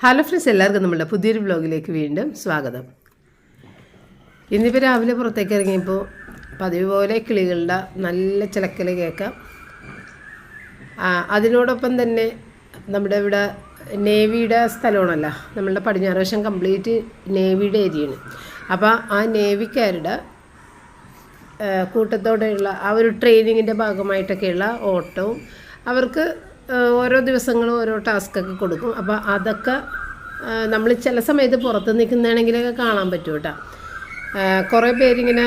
Hello friends എല്ലാവർക്കും നമ്മുടെ പുതിയൊരു വ്ലോഗിലേക്ക് വീണ്ടും സ്വാഗതം. ഇന്നിപ്പോൾ രാവിലെ പുറത്തേക്ക് ഇറങ്ങിയപ്പോൾ പതിവ് പോലെ കിളികളുടെ നല്ല ചിലക്കൽ കേൾക്കാം. അതിനോടൊപ്പം തന്നെ നമ്മുടെ ഇവിടെ നേവിയുടെ സ്ഥലമാണല്ലോ. നമ്മളുടെ പടിഞ്ഞാറ് വശം കംപ്ലീറ്റ് നേവിയുടെ ഏരിയയാണ്. അപ്പോൾ ആ നേവിക്കാരുടെ കൂട്ടത്തോടെയുള്ള ആ ഒരു ട്രെയിനിങ്ങിന്റെ ഭാഗമായിട്ടൊക്കെയുള്ള ഓട്ടവും അവർക്ക് ഓരോ ദിവസങ്ങളും ഓരോ ടാസ്ക്കൊക്കെ കൊടുക്കും. അപ്പോൾ അതൊക്കെ നമ്മൾ ചില സമയത്ത് പുറത്ത് നിൽക്കുന്നതാണെങ്കിലൊക്കെ കാണാൻ പറ്റും കേട്ടോ. കുറേ പേരിങ്ങനെ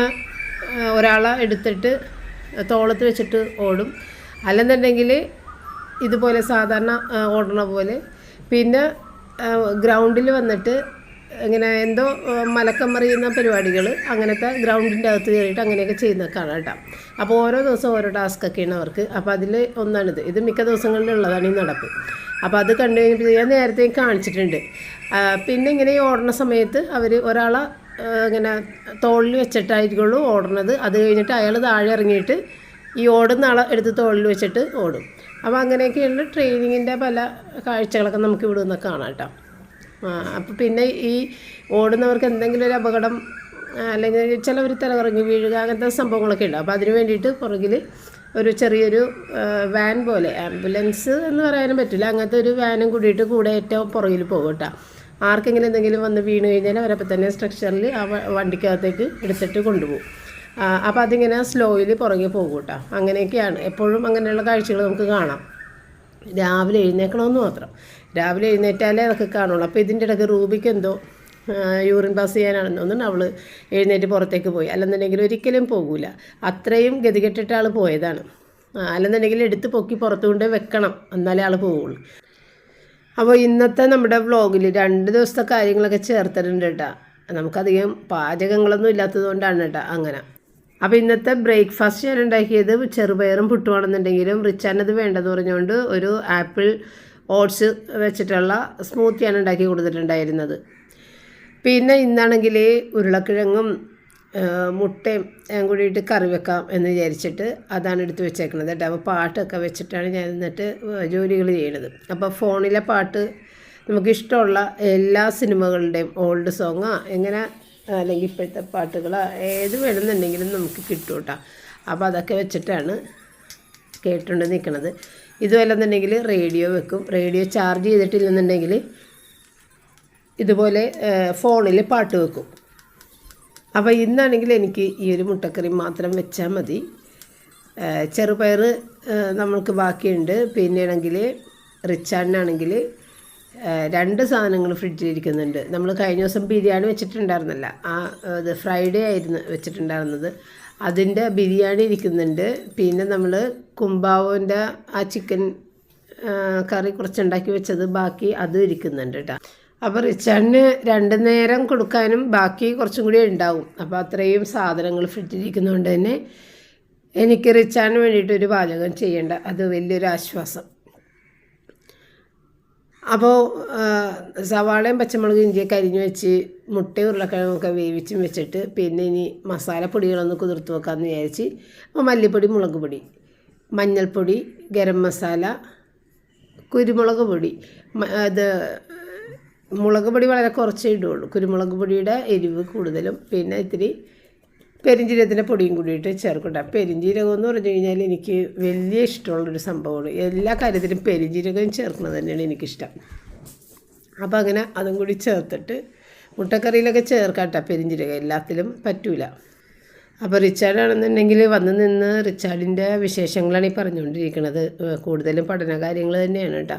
ഒരാളെ എടുത്തിട്ട് തോളത്ത് വെച്ചിട്ട് ഓടും. അല്ലെന്നുണ്ടെങ്കിൽ ഇതുപോലെ സാധാരണ ഓടണ പോലെ. പിന്നെ ഗ്രൗണ്ടിൽ വന്നിട്ട് ഇങ്ങനെ എന്തോ മലക്കം മറിയുന്ന പരിപാടികൾ അങ്ങനത്തെ ഗ്രൗണ്ടിന്റെ അകത്ത് കയറിയിട്ട് അങ്ങനെയൊക്കെ ചെയ്യുന്ന കാണാം കേട്ടോ. അപ്പോൾ ഓരോ ദിവസം ഓരോ ടാസ്ക്കൊക്കെയാണ് അവർക്ക്. അപ്പോൾ അതിൽ ഒന്നാണിത്. ഇത് മിക്ക ദിവസങ്ങളിലുള്ളതാണ് ഈ നടപ്പ്. അപ്പോൾ അത് കണ്ടു കഴിഞ്ഞപ്പോൾ ഞാൻ നേരത്തെ കാണിച്ചിട്ടുണ്ട്. പിന്നെ ഇങ്ങനെ ഈ ഓടുന്ന സമയത്ത് അവർ ഒരാളെ ഇങ്ങനെ തോളിൽ വെച്ചിട്ടായിരിക്കുള്ളൂ ഓടുന്നത് അത് കഴിഞ്ഞിട്ട് അയാൾ താഴെ ഇറങ്ങിയിട്ട് ഈ ഓടുന്ന ആളെ എടുത്ത് തോളിൽ വെച്ചിട്ട് ഓടും. അപ്പോൾ അങ്ങനെയൊക്കെയുള്ള ട്രെയിനിങ്ങിന്റെ പല കാഴ്ചകളൊക്കെ നമുക്ക് ഇവിടെ നിന്ന് കാണാം കേട്ടോ. അപ്പോൾ പിന്നെ ഈ ഓടുന്നവർക്ക് എന്തെങ്കിലും ഒരു അപകടം അല്ലെങ്കിൽ ചിലവർ തലകറങ്ങി വീഴുക അങ്ങനത്തെ സംഭവങ്ങളൊക്കെ ഉണ്ട്. അപ്പോൾ അതിന് വേണ്ടിയിട്ട് പുറകിൽ ഒരു ചെറിയൊരു വാൻ പോലെ ആംബുലൻസ് എന്ന് പറയാനും പറ്റില്ല. അങ്ങനത്തെ ഒരു വാനും കൂടിയിട്ട് കൂടെ ഏറ്റവും പുറകിൽ പോകും കേട്ടോ. ആർക്കെങ്കിലും എന്തെങ്കിലും വന്ന് വീണ് കഴിഞ്ഞാൽ അവരപ്പോൾ തന്നെ സ്ട്രക്ചറിൽ ആ വണ്ടിക്കകത്തേക്ക് എടുത്തിട്ട് കൊണ്ടുപോകും. അപ്പോൾ അതിങ്ങനെ സ്ലോയിൽ പുറകെ പോകും കേട്ടോ. അങ്ങനെയൊക്കെയാണ്. എപ്പോഴും അങ്ങനെയുള്ള കാഴ്ചകൾ നമുക്ക് കാണാം. രാവിലെ എഴുന്നേക്കണമെന്ന് മാത്രം. രാവിലെ എഴുന്നേറ്റാലേ അതൊക്കെ കാണുള്ളൂ. അപ്പോൾ ഇതിന്റെ ഇടയ്ക്ക് റൂബിക്ക് എന്തോ യൂറിൻ പാസ് ചെയ്യാനാണെന്ന് തോന്നുന്നു അവൾ എഴുന്നേറ്റ് പുറത്തേക്ക് പോയി. അല്ലെന്നുണ്ടെങ്കിൽ ഒരിക്കലും പോകില്ല അത്രയും ഗതികെട്ടിട്ട് ആൾ പോയതാണ്. അല്ലെന്നുണ്ടെങ്കിൽ എടുത്ത് പൊക്കി പുറത്തു കൊണ്ട് വെക്കണം. എന്നാലേ ആൾ പോവുള്ളൂ. അപ്പോൾ ഇന്നത്തെ നമ്മുടെ വ്ളോഗിൽ രണ്ട് ദിവസത്തെ കാര്യങ്ങളൊക്കെ ചേർത്തിട്ടുണ്ട് കേട്ടോ. നമുക്കധികം പാചകങ്ങളൊന്നും ഇല്ലാത്തത് കൊണ്ടാണ് കേട്ടോ അങ്ങനെ. അപ്പോൾ ഇന്നത്തെ ബ്രേക്ക്ഫാസ്റ്റ് ഞാൻ ഉണ്ടാക്കിയത് ചെറുപയറും പുട്ടുവാണെന്നുണ്ടെങ്കിലും റിച്ചാനത് വേണ്ടെന്ന് പറഞ്ഞുകൊണ്ട് ഒരു ആപ്പിൾ ഓട്സ് വെച്ചിട്ടുള്ള സ്മൂത്തിയാണ് ഉണ്ടാക്കി കൊടുത്തിട്ടുണ്ടായിരുന്നത്. പിന്നെ ഇന്നാണെങ്കിൽ ഉരുളക്കിഴങ്ങും മുട്ടയും കൂടിയിട്ട് കറി വെക്കാം എന്ന് വിചാരിച്ചിട്ട് അതാണ് എടുത്ത് വെച്ചേക്കുന്നത് കേട്ടോ. അപ്പോൾ പാട്ടൊക്കെ വെച്ചിട്ടാണ് ഞാൻ എന്നിട്ട് ജോലികൾ ചെയ്യണത് അപ്പോൾ ഫോണിലെ പാട്ട് നമുക്കിഷ്ടമുള്ള എല്ലാ സിനിമകളുടെയും ഓൾഡ് സോങ്ങാ എങ്ങനെ അല്ലെങ്കിൽ ഇപ്പോഴത്തെ പാട്ടുകളോ ഏത് വേണമെന്നുണ്ടെങ്കിലും നമുക്ക് കിട്ടും കേട്ടോ. അപ്പോൾ അതൊക്കെ വെച്ചിട്ടാണ് കേട്ടുകൊണ്ട് നിൽക്കണത്. ഇതുമല്ലെന്നുണ്ടെങ്കിൽ റേഡിയോ വെക്കും. റേഡിയോ ചാർജ് ചെയ്തിട്ടില്ലെന്നുണ്ടെങ്കിൽ ഇതുപോലെ ഫോണിൽ പാട്ട് വെക്കും. അപ്പോൾ ഇന്നാണെങ്കിൽ എനിക്ക് ഈ ഒരു മുട്ടക്കറി മാത്രം വെച്ചാൽ മതി. ചെറുപയർ നമ്മൾക്ക് ബാക്കിയുണ്ട്. പിന്നെയാണെങ്കിൽ റിച്ചാർഡിനാണെങ്കിൽ രണ്ട് സാധനങ്ങൾ ഫ്രിഡ്ജിൽ ഇരിക്കുന്നുണ്ട്. നമ്മൾ കഴിഞ്ഞ ദിവസം ബിരിയാണി വെച്ചിട്ടുണ്ടായിരുന്നല്ല. ആ ഇത് ഫ്രൈഡേ ആയിരുന്നു വെച്ചിട്ടുണ്ടായിരുന്നത്. അതിന്റെ ബിരിയാണി ഇരിക്കുന്നുണ്ട്. പിന്നെ നമ്മൾ കുമ്പാവോന്റെ ആ ചിക്കൻ കറി കുറച്ചുണ്ടാക്കി വെച്ചത് ബാക്കി അതും ഇരിക്കുന്നുണ്ട് കേട്ടോ. അപ്പോൾ റിച്ചാണിന് രണ്ട് നേരം കൊടുക്കാനും ബാക്കി കുറച്ചും കൂടി ഉണ്ടാവും. അപ്പോൾ അത്രയും സാധനങ്ങൾ ഫ്രിഡ്ജിലിരിക്കുന്നതുകൊണ്ട് തന്നെ എനിക്ക് റിച്ചാണിന് വേണ്ടിയിട്ടൊരു പാചകം ചെയ്യേണ്ട. അത് വലിയൊരു ആശ്വാസം. അപ്പോൾ സവാളയും പച്ചമുളകും ഇഞ്ചിയൊക്കെ അരിഞ്ഞ് വെച്ച് മുട്ടയും ഉരുളക്കിഴങ്ങൊക്കെ വേവിച്ചും വെച്ചിട്ട് പിന്നെ ഇനി മസാലപ്പൊടികളൊന്ന് കുതിർത്ത് വെക്കാമെന്ന് വിചാരിച്ച് അപ്പോൾ മല്ലിപ്പൊടി മുളക് പൊടി മഞ്ഞൾപ്പൊടി ഗരം മസാല കുരുമുളക് പൊടി. അത് മുളക് പൊടി വളരെ കുറച്ചേ ഇടുള്ളൂ. കുരുമുളക് പൊടിയുടെ എരിവ് കൂടുതലും പിന്നെ ഇത്തിരി പെരിഞ്ജീരകത്തിന്റെ പൊടിയും കൂടിയിട്ട് ചേർക്കട്ടെ പെരിഞ്ജീരകം എന്ന് പറഞ്ഞു കഴിഞ്ഞാൽ എനിക്ക് വലിയ ഇഷ്ടമുള്ളൊരു സംഭവമാണ്. എല്ലാ കാര്യത്തിലും പെരിഞ്ജീരകം ചേർക്കുന്നത് തന്നെയാണ് എനിക്കിഷ്ടം. അപ്പോൾ അങ്ങനെ അതും കൂടി ചേർത്തിട്ട് മുട്ടക്കറിയിലൊക്കെ ചേർക്കാട്ടെ പെരിഞ്ജീരകം എല്ലാത്തിലും പറ്റൂല. അപ്പോൾ റിച്ചാർഡാണെന്നുണ്ടെങ്കിൽ വന്ന് നിന്ന് റിച്ചാർഡിന്റെ വിശേഷങ്ങളാണ് ഈ പറഞ്ഞുകൊണ്ടിരിക്കുന്നത് കൂടുതലും പഠനകാര്യങ്ങൾ തന്നെയാണ് കേട്ടോ.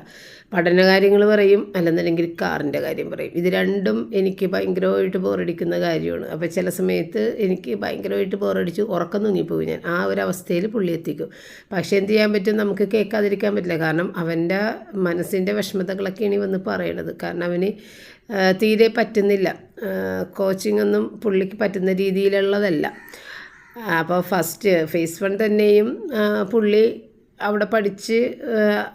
പഠനകാര്യങ്ങൾ പറയും അല്ലെന്നുണ്ടെങ്കിൽ കാറിന്റെ കാര്യം പറയും. ഇത് രണ്ടും എനിക്ക് ഭയങ്കരമായിട്ട് ബോറടിക്കുന്ന കാര്യമാണ്. അപ്പോൾ ചില സമയത്ത് എനിക്ക് ഭയങ്കരമായിട്ട് ബോറടിച്ച് ഉറക്കം തൂങ്ങിപ്പോകും ഞാൻ. ആ ഒരു അവസ്ഥയിൽ പുള്ളി എത്തിക്കും. പക്ഷേ എന്ത് ചെയ്യാൻ പറ്റും? നമുക്ക് കേൾക്കാതിരിക്കാൻ പറ്റില്ല. കാരണം അവന്റെ മനസ്സിന്റെ വിഷമതകളൊക്കെയാണ് ഈ വന്ന് പറയണത്. കാരണം അവന് തീരെ പറ്റുന്നില്ല. കോച്ചിങ്ങൊന്നും പുള്ളിക്ക് പറ്റുന്ന രീതിയിലുള്ളതല്ല. അപ്പോൾ ഫസ്റ്റ് ഫേസ് വൺ തന്നെയും പുള്ളി അവിടെ പഠിച്ച്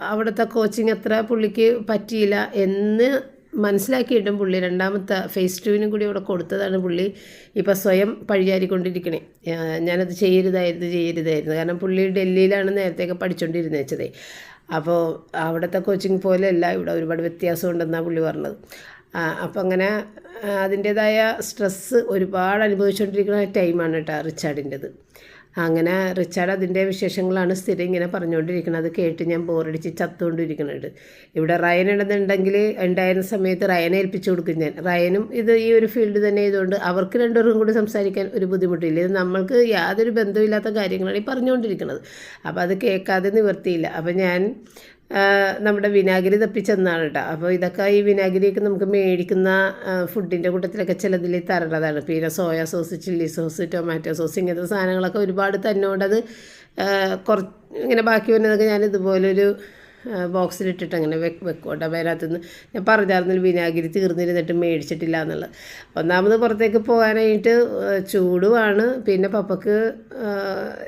അവിടുത്തെ കോച്ചിങ് അത്ര പുള്ളിക്ക് പറ്റിയില്ല എന്ന് മനസ്സിലാക്കിയിട്ടും പുള്ളി രണ്ടാമത്തെ ഫേസ് ടുവിനും കൂടി അവിടെ കൊടുത്തതാണ് പുള്ളി ഇപ്പോൾ സ്വയം പഴിചാരിക്കൊണ്ടിരിക്കണേ ആ, ഞാനത് ചെയ്യരുതായിരുന്നു ചെയ്യരുതായിരുന്നു. കാരണം പുള്ളി ഡൽഹിയിലാണ് നേരത്തെയൊക്കെ പഠിച്ചുകൊണ്ടിരുന്നത് വെച്ചതേ. അപ്പോൾ അവിടുത്തെ കോച്ചിങ് പോലെയല്ല ഇവിടെ ഒരുപാട് വ്യത്യാസമുണ്ടെന്നാണ് പുള്ളി പറഞ്ഞത്. അപ്പം അങ്ങനെ അതിന്റേതായ സ്ട്രെസ്സ് ഒരുപാട് അനുഭവിച്ചുകൊണ്ടിരിക്കുന്ന ടൈമാണ് കേട്ടോ റിച്ചാർഡിന്റെത്. അങ്ങനെ റിച്ചാർഡ് അതിന്റെ വിശേഷങ്ങളാണ് സ്ഥിരം ഇങ്ങനെ പറഞ്ഞുകൊണ്ടിരിക്കുന്നത്. കേട്ട് ഞാൻ ബോറടിച്ച് ചത്തുകൊണ്ടിരിക്കുന്നുണ്ട്. ഇവിടെ റയൻ ഉണ്ടെന്നുണ്ടെങ്കിൽ ഉണ്ടായിരുന്ന സമയത്ത് റയനെ ഏൽപ്പിച്ചു കൊടുക്കും ഞാൻ. റയനും ഇത് ഈ ഒരു ഫീൽഡ് തന്നെ ആയതുകൊണ്ട് അവർക്ക് രണ്ടുപേർക്കും കൂടി സംസാരിക്കാൻ ഒരു ബുദ്ധിമുട്ടില്ല. ഇത് നമ്മൾക്ക് യാതൊരു ബന്ധമില്ലാത്ത കാര്യങ്ങളാണ് ഈ പറഞ്ഞുകൊണ്ടിരിക്കുന്നത്. അപ്പോൾ അത് കേൾക്കാതെ നിവർത്തിയില്ല. അപ്പോൾ ഞാൻ നമ്മുടെ വിനാഗിരി തപ്പിച്ചെന്നാണ് കേട്ടോ അപ്പോൾ ഇതൊക്കെ ഈ വിനാഗിരിയൊക്കെ നമുക്ക് മേടിക്കുന്ന ഫുഡിന്റെ കൂട്ടത്തിലൊക്കെ ചിലതിൽ തരണതാണ് പിന്നെ soya sauce chilli sauce tomato sauce ഇങ്ങനത്തെ സാധനങ്ങളൊക്കെ ഒരുപാട് തന്നോടത് കുറച്ച് ഇങ്ങനെ ബാക്കി വരുന്നതൊക്കെ ഞാൻ ഇതുപോലൊരു ബോക്സിലിട്ടിട്ട് അങ്ങനെ വെ വെക്കോട്ടെ. അപ്പോൾ ഞാൻ പറഞ്ഞായിരുന്നു വിനാഗിരി തീർന്നിരുന്നിട്ട് മേടിച്ചിട്ടില്ല എന്നുള്ളത്. ഒന്നാമത് പുറത്തേക്ക് പോകാനായിട്ട് ചൂടുമാണ്. പിന്നെ പപ്പക്ക്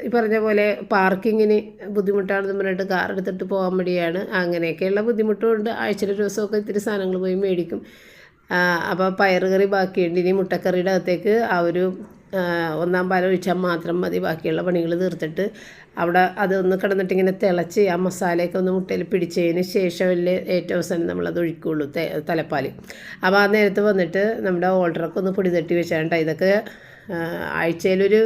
ഈ പറഞ്ഞ പോലെ പാർക്കിങ്ങിന് ബുദ്ധിമുട്ടാണെന്ന് പറഞ്ഞിട്ട് കാർ എടുത്തിട്ട് പോകാൻ വേണ്ടിയാണ് അങ്ങനെയൊക്കെയുള്ള ബുദ്ധിമുട്ടും ഉണ്ട്. ആഴ്ചയിൽ ഒരു ദിവസമൊക്കെ ഇത്തിരി സാധനങ്ങൾ പോയി മേടിക്കും. അപ്പോൾ പയറുകറി ബാക്കിയുണ്ട്. ഇനി മുട്ടക്കറിയുടെ അകത്തേക്ക് ആ ഒരു ഒന്നാം പാലം ഒഴിച്ചാൽ മാത്രം മതി. ബാക്കിയുള്ള പണികൾ തീർത്തിട്ട് അവിടെ അതൊന്ന് കിടന്നിട്ടിങ്ങനെ തിളച്ച് ആ മസാലയൊക്കെ ഒന്ന് മുട്ടയിൽ പിടിച്ചതിന് ശേഷമല്ലേ ഏറ്റവും അവസാനം നമ്മളത് ഒഴിക്കുകയുള്ളൂ തലപ്പാൽ അപ്പോൾ ആ നേരത്ത് വന്നിട്ട് നമ്മുടെ ഓർഡറൊക്കെ ഒന്ന് പൊടി തട്ടി വെച്ചാൽ ഇതൊക്കെ ആഴ്ചയിലൊരു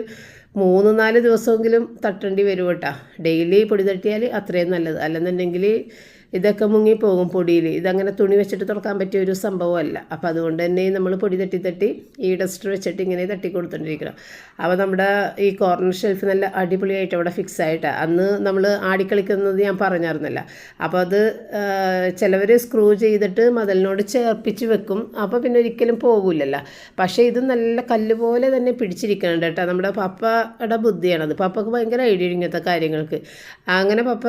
മൂന്ന് നാല് ദിവസമെങ്കിലും തട്ടേണ്ടി വരും കേട്ടോ. ഡെയിലി പൊടി തട്ടിയാൽ അത്രയും നല്ലത്. അല്ലെന്നുണ്ടെങ്കിൽ ഇതൊക്കെ മുങ്ങിപ്പോകും പൊടിയിൽ ഇതങ്ങനെ തുണി വെച്ചിട്ട് തുറക്കാൻ പറ്റിയ ഒരു സംഭവമല്ല. അപ്പോൾ അതുകൊണ്ട് തന്നെ നമ്മൾ പൊടി തട്ടി തട്ടി ഈ ഡസ്റ്റർ വെച്ചിട്ട് ഇങ്ങനെ തട്ടി കൊടുത്തോണ്ടിരിക്കണം. അപ്പോൾ നമ്മുടെ ഈ കോർണർ ഷെൽഫ് നല്ല അടിപൊളിയായിട്ട് അവിടെ ഫിക്സ് ആയിട്ടാണ് അന്ന് നമ്മൾ ആടിക്കളിക്കുന്നത് ഞാൻ പറഞ്ഞായിരുന്നല്ല. അപ്പോൾ അത് ചിലവർ സ്ക്രൂ ചെയ്തിട്ട് മതിലിനോട് ചേർപ്പിച്ച് വെക്കും. അപ്പോൾ പിന്നെ ഒരിക്കലും പോകില്ലല്ലോ പക്ഷേ ഇത് നല്ല കല്ല് പോലെ തന്നെ പിടിച്ചിരിക്കുന്നുണ്ട് കേട്ടോ. നമ്മുടെ പപ്പയുടെ ബുദ്ധിയാണത്. പപ്പക്ക് ഭയങ്കര ഐഡിയ ഇങ്ങനത്തെ കാര്യങ്ങൾക്ക്. അങ്ങനെ പപ്പ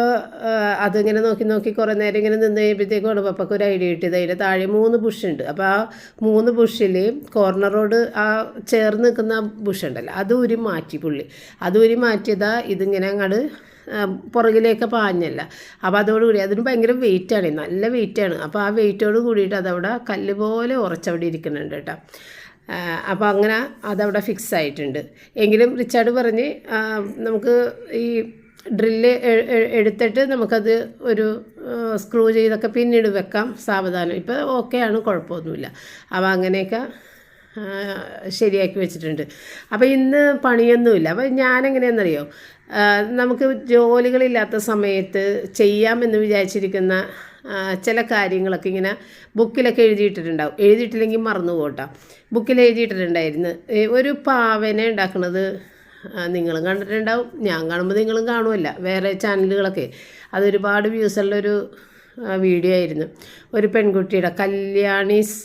അതിങ്ങനെ നോക്കി നോക്കി കുറേ കുറേ നേരം ഇങ്ങനെ നിന്ന് കഴിയുമ്പോഴത്തേക്കാണ് പപ്പക്ക് ഒരു ഐഡിയ കിട്ടിയത്. അതിന്റെ താഴെ മൂന്ന് ബുഷുണ്ട് അപ്പോൾ ആ മൂന്ന് ബുഷിൽ കോർണറോട് ആ ചേർന്ന് നിൽക്കുന്ന ബുഷുണ്ടല്ലോ അത് ഉരി മാറ്റി പുള്ളി. അത് ഉരി മാറ്റിയതാ ഇതിങ്ങനെ അങ്ങോട്ട് പുറകിലേക്ക് പാഞ്ഞല്ല. അപ്പോൾ അതോടുകൂടി അതിന് ഭയങ്കര വെയിറ്റാണ് നല്ല വെയിറ്റാണ് അപ്പോൾ ആ വെയിറ്റോട് കൂടിയിട്ട് അതവിടെ കല്ല് പോലെ ഉറച്ചവിടെ ഇരിക്കുന്നുണ്ട് കേട്ടോ. അപ്പോൾ അങ്ങനെ അതവിടെ ഫിക്സ് ആയിട്ടുണ്ട്. എങ്കിലും റിച്ചാർഡ് പറഞ്ഞ് നമുക്ക് ഈ ഡ്രില്ല് എടുത്തിട്ട് നമുക്കത് ഒരു സ്ക്രൂ ചെയ്തൊക്കെ പിന്നീട് വെക്കാം സാവധാനം. ഇപ്പോൾ ആണ് കുഴപ്പമൊന്നുമില്ല. അപ്പോൾ അങ്ങനെയൊക്കെ ശരിയാക്കി വെച്ചിട്ടുണ്ട്. അപ്പോൾ ഇന്ന് പണിയൊന്നുമില്ല. അപ്പോൾ ഞാനെങ്ങനെയാണെന്നറിയോ? നമുക്ക് ജോലികളില്ലാത്ത സമയത്ത് ചെയ്യാമെന്ന് വിചാരിച്ചിരിക്കുന്ന ചില കാര്യങ്ങളൊക്കെ ഇങ്ങനെ ബുക്കിലൊക്കെ എഴുതിയിട്ടിട്ടുണ്ടാവും. എഴുതിയിട്ടില്ലെങ്കിൽ മറന്നു പോട്ടാം ബുക്കിൽ എഴുതിയിട്ടിട്ടുണ്ടായിരുന്നു. ഒരു പാവനെ ഉണ്ടാക്കുന്നത് നിങ്ങളും കണ്ടിട്ടുണ്ടാവും. ഞാൻ കാണുമ്പോൾ നിങ്ങളും കാണുമല്ല വേറെ ചാനലുകളൊക്കെ. അതൊരുപാട് വ്യൂസുള്ളൊരു വീഡിയോ ആയിരുന്നു. ഒരു പെൺകുട്ടിയുടെ കല്യാണീസ്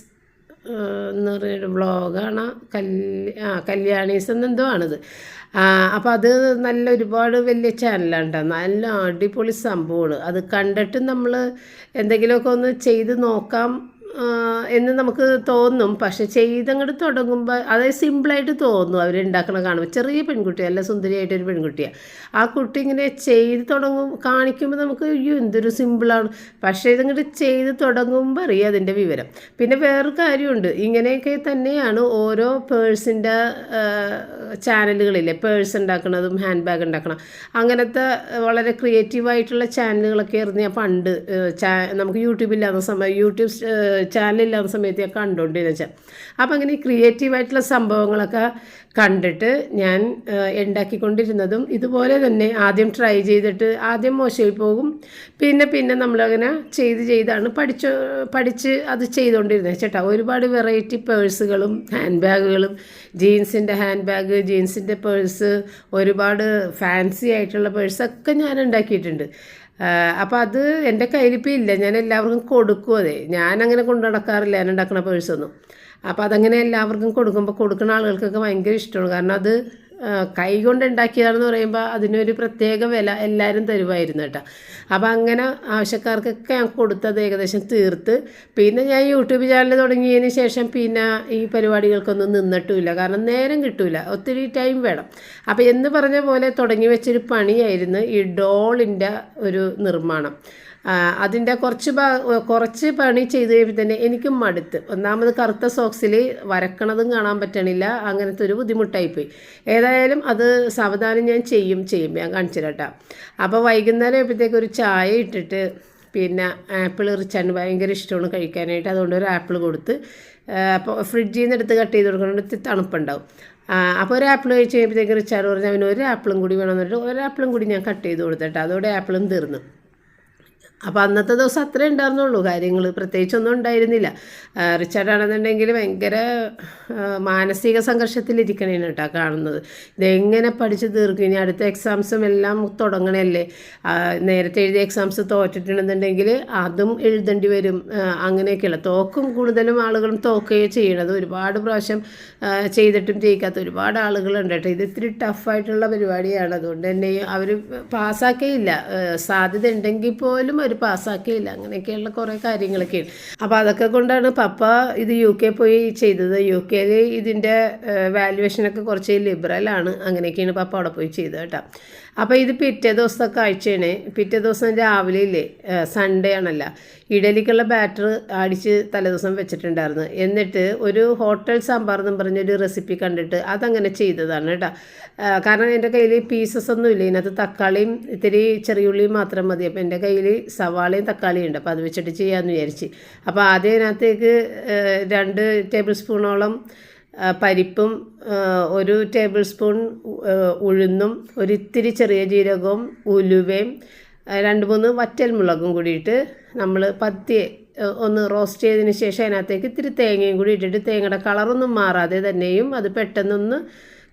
എന്ന് പറഞ്ഞൊരു വ്ളോഗാണ് കല്യ ആ കല്യാണീസ് എന്നെന്തോ ആണിത്. അപ്പോൾ അത് നല്ല ഒരുപാട് വലിയ ചാനലാണ് നല്ല അടിപൊളി സംഭവമാണ്. അത് കണ്ടിട്ട് നമ്മൾ എന്തെങ്കിലുമൊക്കെ ഒന്ന് ചെയ്ത് നോക്കാം. എന്ന് നമുക്ക് തോന്നും. പക്ഷെ ചെയ്തങ്ങോട്ട് തുടങ്ങുമ്പോൾ അതായത് സിമ്പിളായിട്ട് തോന്നും. അവരുണ്ടാക്കണ കാണുമ്പോൾ ചെറിയ പെൺകുട്ടി അല്ല സുന്ദരിയായിട്ടൊരു പെൺകുട്ടിയാണ് ആ കുട്ടി ഇങ്ങനെ ചെയ്ത് തുടങ്ങും കാണിക്കുമ്പോൾ നമുക്ക് അയ്യോ എന്തൊരു സിമ്പിളാണ്. പക്ഷേ ഇതങ്ങോട്ട് ചെയ്ത് തുടങ്ങുമ്പോൾ അറിയാം അതിന്റെ വിവരം. പിന്നെ വേറൊരു കാര്യമുണ്ട്. ഇങ്ങനെയൊക്കെ തന്നെയാണ് ഓരോ പേഴ്സിന്റെ ചാനലുകളില്ലേ? പേഴ്സ് ഉണ്ടാക്കുന്നതും ഹാൻഡ് ബാഗ് ഉണ്ടാക്കണം അങ്ങനത്തെ വളരെ ക്രിയേറ്റീവായിട്ടുള്ള ചാനലുകളൊക്കെ ഞാൻ പണ്ട് നമുക്ക് യൂട്യൂബില്ലാത്ത സമയം യൂട്യൂബ് ചാനലില്ലാത്ത സമയത്ത് ഞാൻ കണ്ടുകൊണ്ടിരുന്ന വെച്ചാൽ അപ്പം അങ്ങനെ ക്രിയേറ്റീവായിട്ടുള്ള സംഭവങ്ങളൊക്കെ കണ്ടിട്ട് ഞാൻ ഉണ്ടാക്കിക്കൊണ്ടിരുന്നതും ഇതുപോലെ തന്നെ ആദ്യം ട്രൈ ചെയ്തിട്ട് ആദ്യം മോശമായി പോകും. പിന്നെ പിന്നെ നമ്മളങ്ങനെ ചെയ്ത് ചെയ്താണ് പഠിച്ച് പഠിച്ച് അത് ചെയ്തുകൊണ്ടിരുന്നത് ചേട്ടാ. ഒരുപാട് വെറൈറ്റി പേഴ്സുകളും ഹാൻഡ് ബാഗുകളും ജീൻസിന്റെ ഹാൻഡ് ബാഗ് ജീൻസിന്റെ പേഴ്സ് ഒരുപാട് ഫാൻസി ആയിട്ടുള്ള പേഴ്സൊക്കെ ഞാൻ ഉണ്ടാക്കിയിട്ടുണ്ട്. അപ്പോൾ അത് എന്റെ കയ്യിലിപ്പോൾ ഇല്ല ഞാൻ എല്ലാവർക്കും കൊടുക്കും അതെ. ഞാൻ അങ്ങനെ കൊണ്ടു നടക്കാറില്ല. ഞാൻ ഉണ്ടാക്കുന്ന പേഴ്സൊന്നും അപ്പോൾ അതങ്ങനെ എല്ലാവർക്കും കൊടുക്കുമ്പോൾ കൊടുക്കുന്ന ആളുകൾക്കൊക്കെ ഭയങ്കര ഇഷ്ടമാണ്. കാരണം അത് കൈ കൊണ്ടുണ്ടാക്കിയതാണെന്ന് പറയുമ്പോൾ അതിനൊരു പ്രത്യേക വില എല്ലാവരും തരുമായിരുന്നു കേട്ടോ. അപ്പോൾ അങ്ങനെ ആവശ്യക്കാർക്കൊക്കെ ഞാൻ കൊടുത്തത് ഏകദേശം തീർത്ത്. പിന്നെ ഞാൻ യൂട്യൂബ് ചാനൽ തുടങ്ങിയതിന് ശേഷം പിന്നെ ഈ പരിപാടികൾക്കൊന്നും നിന്നിട്ടുമില്ല. കാരണം നേരം കിട്ടില്ല ഒത്തിരി ടൈം വേണം. അപ്പോൾ എന്ന് പറഞ്ഞ പോലെ തുടങ്ങി വെച്ചൊരു പണിയായിരുന്നു ഈ ഡോളിന്റെ ഒരു നിർമ്മാണം. അതിന്റെ കുറച്ച് കുറച്ച് പണി ചെയ്ത് കഴിയുമ്പോൾ തന്നെ എനിക്കും മടുത്ത്. ഒന്നാമത് കറുത്ത സോക്സിൽ വരക്കണതും കാണാൻ പറ്റണില്ല. അങ്ങനത്തെ ഒരു ബുദ്ധിമുട്ടായിപ്പോയി. ഏതായാലും അത് സാവധാനം ഞാൻ ചെയ്യും ചെയ്യും. ഞാൻ കാണിച്ചു അപ്പോൾ വൈകുന്നേരം ആയപ്പോഴത്തേക്ക് ഒരു ചായ ഇട്ടിട്ട് പിന്നെ ആപ്പിൾ റിച്ചാൻ ഭയങ്കര ഇഷ്ടമാണ് കഴിക്കാനായിട്ട്. അതുകൊണ്ട് ഒരു ആപ്പിൾ കൊടുത്ത് അപ്പോൾ ഫ്രിഡ്ജിൽ നിന്ന് എടുത്ത് കട്ട് ചെയ്ത് കൊടുക്കണമെങ്കിൽ തണുപ്പുണ്ടാവും. അപ്പോൾ ഒരു ആപ്പിൾ കഴിച്ച് കഴിയുമ്പോഴത്തേക്ക് റിച്ചാർഡ് പറഞ്ഞു അവന് ഒരു ആപ്പിളും കൂടി വേണമെന്ന് ഒരു ആപ്പിളും കൂടി ഞാൻ കട്ട് ചെയ്ത് കൊടുത്തിട്ട് അതോടെ ആപ്പിളും തീർന്നു. അപ്പോൾ അന്നത്തെ ദിവസം അത്രേ ഉണ്ടായിരുന്നുള്ളൂ. കാര്യങ്ങൾ പ്രത്യേകിച്ചൊന്നും ഉണ്ടായിരുന്നില്ല. റിച്ചാർഡ് ആണെന്നുണ്ടെങ്കിൽ ഭയങ്കര മാനസിക സംഘർഷത്തിലിരിക്കണേന് കേട്ടോ കാണുന്നത്. ഇതെങ്ങനെ പഠിച്ച് തീർക്കും? ഇനി അടുത്ത എക്സാംസും എല്ലാം തുടങ്ങണല്ലേ? നേരത്തെ എഴുതിയ എക്സാംസ് തോറ്റിട്ടുണ്ടെന്നുണ്ടെങ്കിൽ അതും എഴുതേണ്ടി വരും. അങ്ങനെയൊക്കെയുള്ള തോക്കും കൂടുതലും ആളുകളും തോക്കുകയോ ചെയ്യണത്. ഒരുപാട് പ്രാവശ്യം ചെയ്തിട്ടും ജയിക്കാത്ത ഒരുപാട് ആളുകളുണ്ട് കേട്ടോ. ഇത് ഇത്തിരി ടഫായിട്ടുള്ള പരിപാടിയാണ്. അതുകൊണ്ട് തന്നെ അവർ പാസ്സാക്കേയില്ല. സാധ്യത ഉണ്ടെങ്കിൽ പോലും അവർ പാസ്സാക്കിയില്ല. അങ്ങനെയൊക്കെയുള്ള കുറേ കാര്യങ്ങളൊക്കെ അപ്പോൾ അതൊക്കെ കൊണ്ടാണ് പപ്പ ഇത് യു കെ പോയി ചെയ്തത്. യു കെയിൽ ഇതിന്റെ വാല്യുവേഷനൊക്കെ കുറച്ച് ലിബറലാണ് അങ്ങനെയൊക്കെയാണ് പപ്പ അവിടെ പോയി ചെയ്തത് കേട്ടോ. അപ്പോൾ ഇത് പിറ്റേ ദിവസത്തെ കാഴ്ചയാണ് പിറ്റേ ദിവസം രാവിലെ ഇല്ലേ? സൺഡേ ആണല്ലോ. ഇഡലിക്കുള്ള ബാറ്റർ അടിച്ച് തലേദിവസം വെച്ചിട്ടുണ്ടായിരുന്നു. എന്നിട്ട് ഒരു ഹോട്ടൽ സാമ്പാർ എന്ന് പറഞ്ഞൊരു റെസിപ്പി കണ്ടിട്ട് അതങ്ങനെ ചെയ്തതാണ് കേട്ടോ. കാരണം എന്റെ കയ്യിൽ പീസസ് ഒന്നും ഇല്ല. ഇതിനകത്ത് തക്കാളിയും ഇത്തിരി ചെറിയുള്ളിയും മാത്രം മതി. അപ്പോൾ എന്റെ കയ്യിൽ സവാളയും തക്കാളിയും ഉണ്ട്. അപ്പോൾ അത് വെച്ചിട്ട് ചെയ്യാമെന്ന് വിചാരിച്ച്. അപ്പോൾ ആദ്യം അതിനകത്തേക്ക് രണ്ട് ടേബിൾ സ്പൂണോളം പരിപ്പും ഒരു ടേബിൾ സ്പൂൺ ഉഴുന്നും ഒരിത്തിരി ചെറിയ ജീരകവും ഉലുവയും രണ്ട് മൂന്ന് വറ്റൽ മുളകും കൂടിയിട്ട് നമ്മൾ പത്തിയെ ഒന്ന് റോസ്റ്റ് ചെയ്തതിന് ശേഷം അതിനകത്തേക്ക് ഇത്തിരി തേങ്ങയും കൂടി ഇട്ടിട്ട് തേങ്ങയുടെ കളറൊന്നും മാറാതെ തന്നെയും അത് പെട്ടെന്നൊന്ന്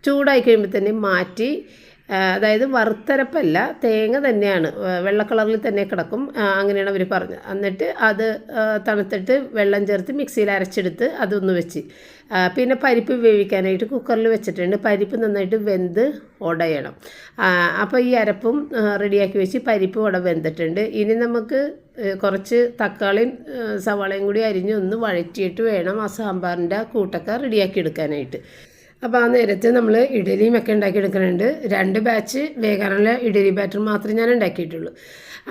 ചൂടായി കഴിയുമ്പോൾ തന്നെ മാറ്റി അതായത് വറുത്തരപ്പല്ല തേങ്ങ തന്നെയാണ്. വെള്ള കളറിൽ തന്നെ കിടക്കും. അങ്ങനെയാണ് അവർ പറഞ്ഞത്. എന്നിട്ട് അത് തണുത്തിട്ട് വെള്ളം ചേർത്ത് മിക്സിയിൽ അരച്ചെടുത്ത് അതൊന്ന് വെച്ച്. പിന്നെ പരിപ്പ് വേവിക്കാനായിട്ട് കുക്കറിൽ വെച്ചിട്ടുണ്ട്. പരിപ്പ് നന്നായിട്ട് വെന്ത് ഉടയണം അപ്പോൾ ഈ അരപ്പും റെഡിയാക്കി വെച്ച് പരിപ്പ് ഉട വെന്തിട്ടുണ്ട്. ഇനി നമുക്ക് കുറച്ച് തക്കാളിയും സവാളയും കൂടി അരിഞ്ഞ് ഒന്ന് വഴറ്റിയിട്ട് വേണം ആ സാമ്പാറിന്റെ കൂട്ടൊക്കെ റെഡിയാക്കി എടുക്കാനായിട്ട്. അപ്പോൾ ആ നേരത്ത് നമ്മൾ ഇഡലിയും ഒക്കെ ഉണ്ടാക്കിയെടുക്കുന്നുണ്ട് രണ്ട് ബാച്ച് വേകാനുള്ള ഇഡലി ബാറ്റർ മാത്രമേ ഞാൻ ഉണ്ടാക്കിയിട്ടുള്ളൂ.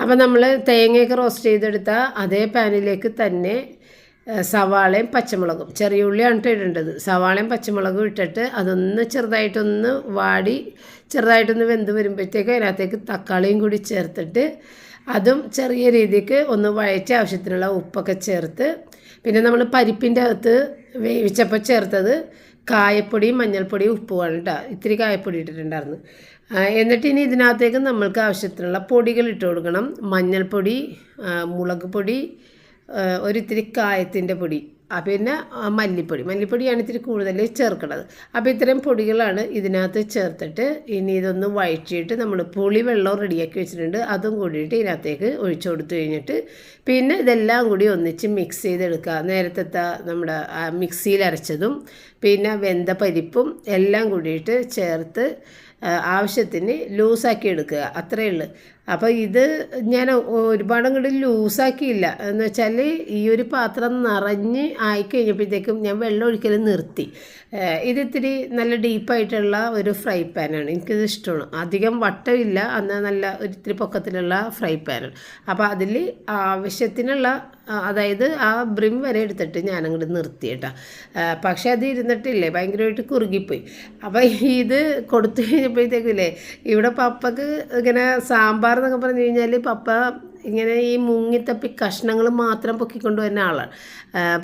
അപ്പോൾ നമ്മൾ തേങ്ങയൊക്കെ റോസ്റ്റ് ചെയ്തെടുത്ത അതേ പാനിലേക്ക് തന്നെ സവാളയും പച്ചമുളകും. ചെറിയ ഉള്ളിയാണ് ഇടേണ്ടത്. സവാളയും പച്ചമുളകും ഇട്ടിട്ട് അതൊന്ന് ചെറുതായിട്ടൊന്ന് വാടി ചെറുതായിട്ടൊന്ന് വെന്ത് വരുമ്പോഴത്തേക്ക് അതിനകത്തേക്ക് തക്കാളിയും കൂടി ചേർത്തിട്ട് അതും ചെറിയ രീതിക്ക് ഒന്ന് വഴറ്റി ആവശ്യത്തിനുള്ള ഉപ്പൊക്കെ ചേർത്ത് പിന്നെ നമ്മൾ പരിപ്പിന്റെ അകത്ത് വേവിച്ചപ്പോൾ ചേർത്തത് കായപ്പൊടിയും മഞ്ഞൾപ്പൊടി ഉപ്പുമാണ് കേട്ടോ ഇത്തിരി കായപ്പൊടി ഇട്ടിട്ടുണ്ടായിരുന്നു. എന്നിട്ട് ഇനി ഇതിനകത്തേക്ക് നമ്മൾക്ക് ആവശ്യത്തിനുള്ള പൊടികൾ ഇട്ട് കൊടുക്കണം. മഞ്ഞൾപ്പൊടി മുളക് പൊടി ഒരിത്തിരി കായത്തിന്റെ പൊടി. പിന്നെ മല്ലിപ്പൊടി. മല്ലിപ്പൊടിയാണ് ഇത്തിരി കൂടുതൽ ചേർക്കുന്നത് അപ്പോൾ ഇത്തരം പൊടികളാണ് ഇതിനകത്ത് ചേർത്തിട്ട് ഇനി ഇതൊന്ന് വഴറ്റിയിട്ട് നമ്മൾ പുളി വെള്ളം റെഡിയാക്കി വെച്ചിട്ടുണ്ട്. അതും കൂടിയിട്ട് ഇതിനകത്തേക്ക് ഒഴിച്ചു കൊടുത്തു കഴിഞ്ഞിട്ട് പിന്നെ ഇതെല്ലാം കൂടി ഒന്നിച്ച് മിക്സ് ചെയ്തെടുക്കുക. നേരത്തെ നമ്മുടെ മിക്സിയിൽ അരച്ചതും പിന്നെ വെന്ത പരിപ്പും എല്ലാം കൂടിയിട്ട് ചേർത്ത് ആവശ്യത്തിന് ലൂസാക്കി എടുക്കുക. അത്രയേ ഉള്ളൂ. അപ്പോൾ ഇത് ഞാൻ ഒരുപാട് അങ്ങോട്ട് ലൂസാക്കിയില്ല എന്ന് വെച്ചാൽ ഈ ഒരു പാത്രം നിറഞ്ഞ് ആയിക്കഴിഞ്ഞപ്പോഴത്തേക്കും ഞാൻ വെള്ളം ഒഴിക്കൽ നിർത്തി. ഇതിത്തിരി നല്ല ഡീപ്പായിട്ടുള്ള ഒരു ഫ്രൈ പാനാണ് എനിക്കിത് ഇഷ്ടമാണ്. അധികം വട്ടമില്ല. എന്നാൽ നല്ല ഒരിത്തിരി പൊക്കത്തിലുള്ള ഫ്രൈ പാനാണ് അപ്പോൾ അതിൽ ആവശ്യത്തിനുള്ള അതായത് ആ ബ്രിം വരെ എടുത്തിട്ട് ഞാനങ്ങോട്ട് നിർത്തി കേട്ടോ. പക്ഷെ അത് ഇരുന്നിട്ടില്ലേ? ഭയങ്കരമായിട്ട് കുറുകിപ്പോയി. അപ്പോൾ ഇത് കൊടുത്തു കഴിഞ്ഞപ്പോഴത്തേക്കില്ലേ ഇവിടെ പപ്പക്ക് ഇങ്ങനെ സാമ്പാർ എന്നൊക്കെ പറഞ്ഞു കഴിഞ്ഞാൽ പപ്പ ഇങ്ങനെ ഈ മുങ്ങിത്തപ്പി കഷ്ണങ്ങൾ മാത്രം പൊക്കിക്കൊണ്ട് വരുന്ന ആളാണ്.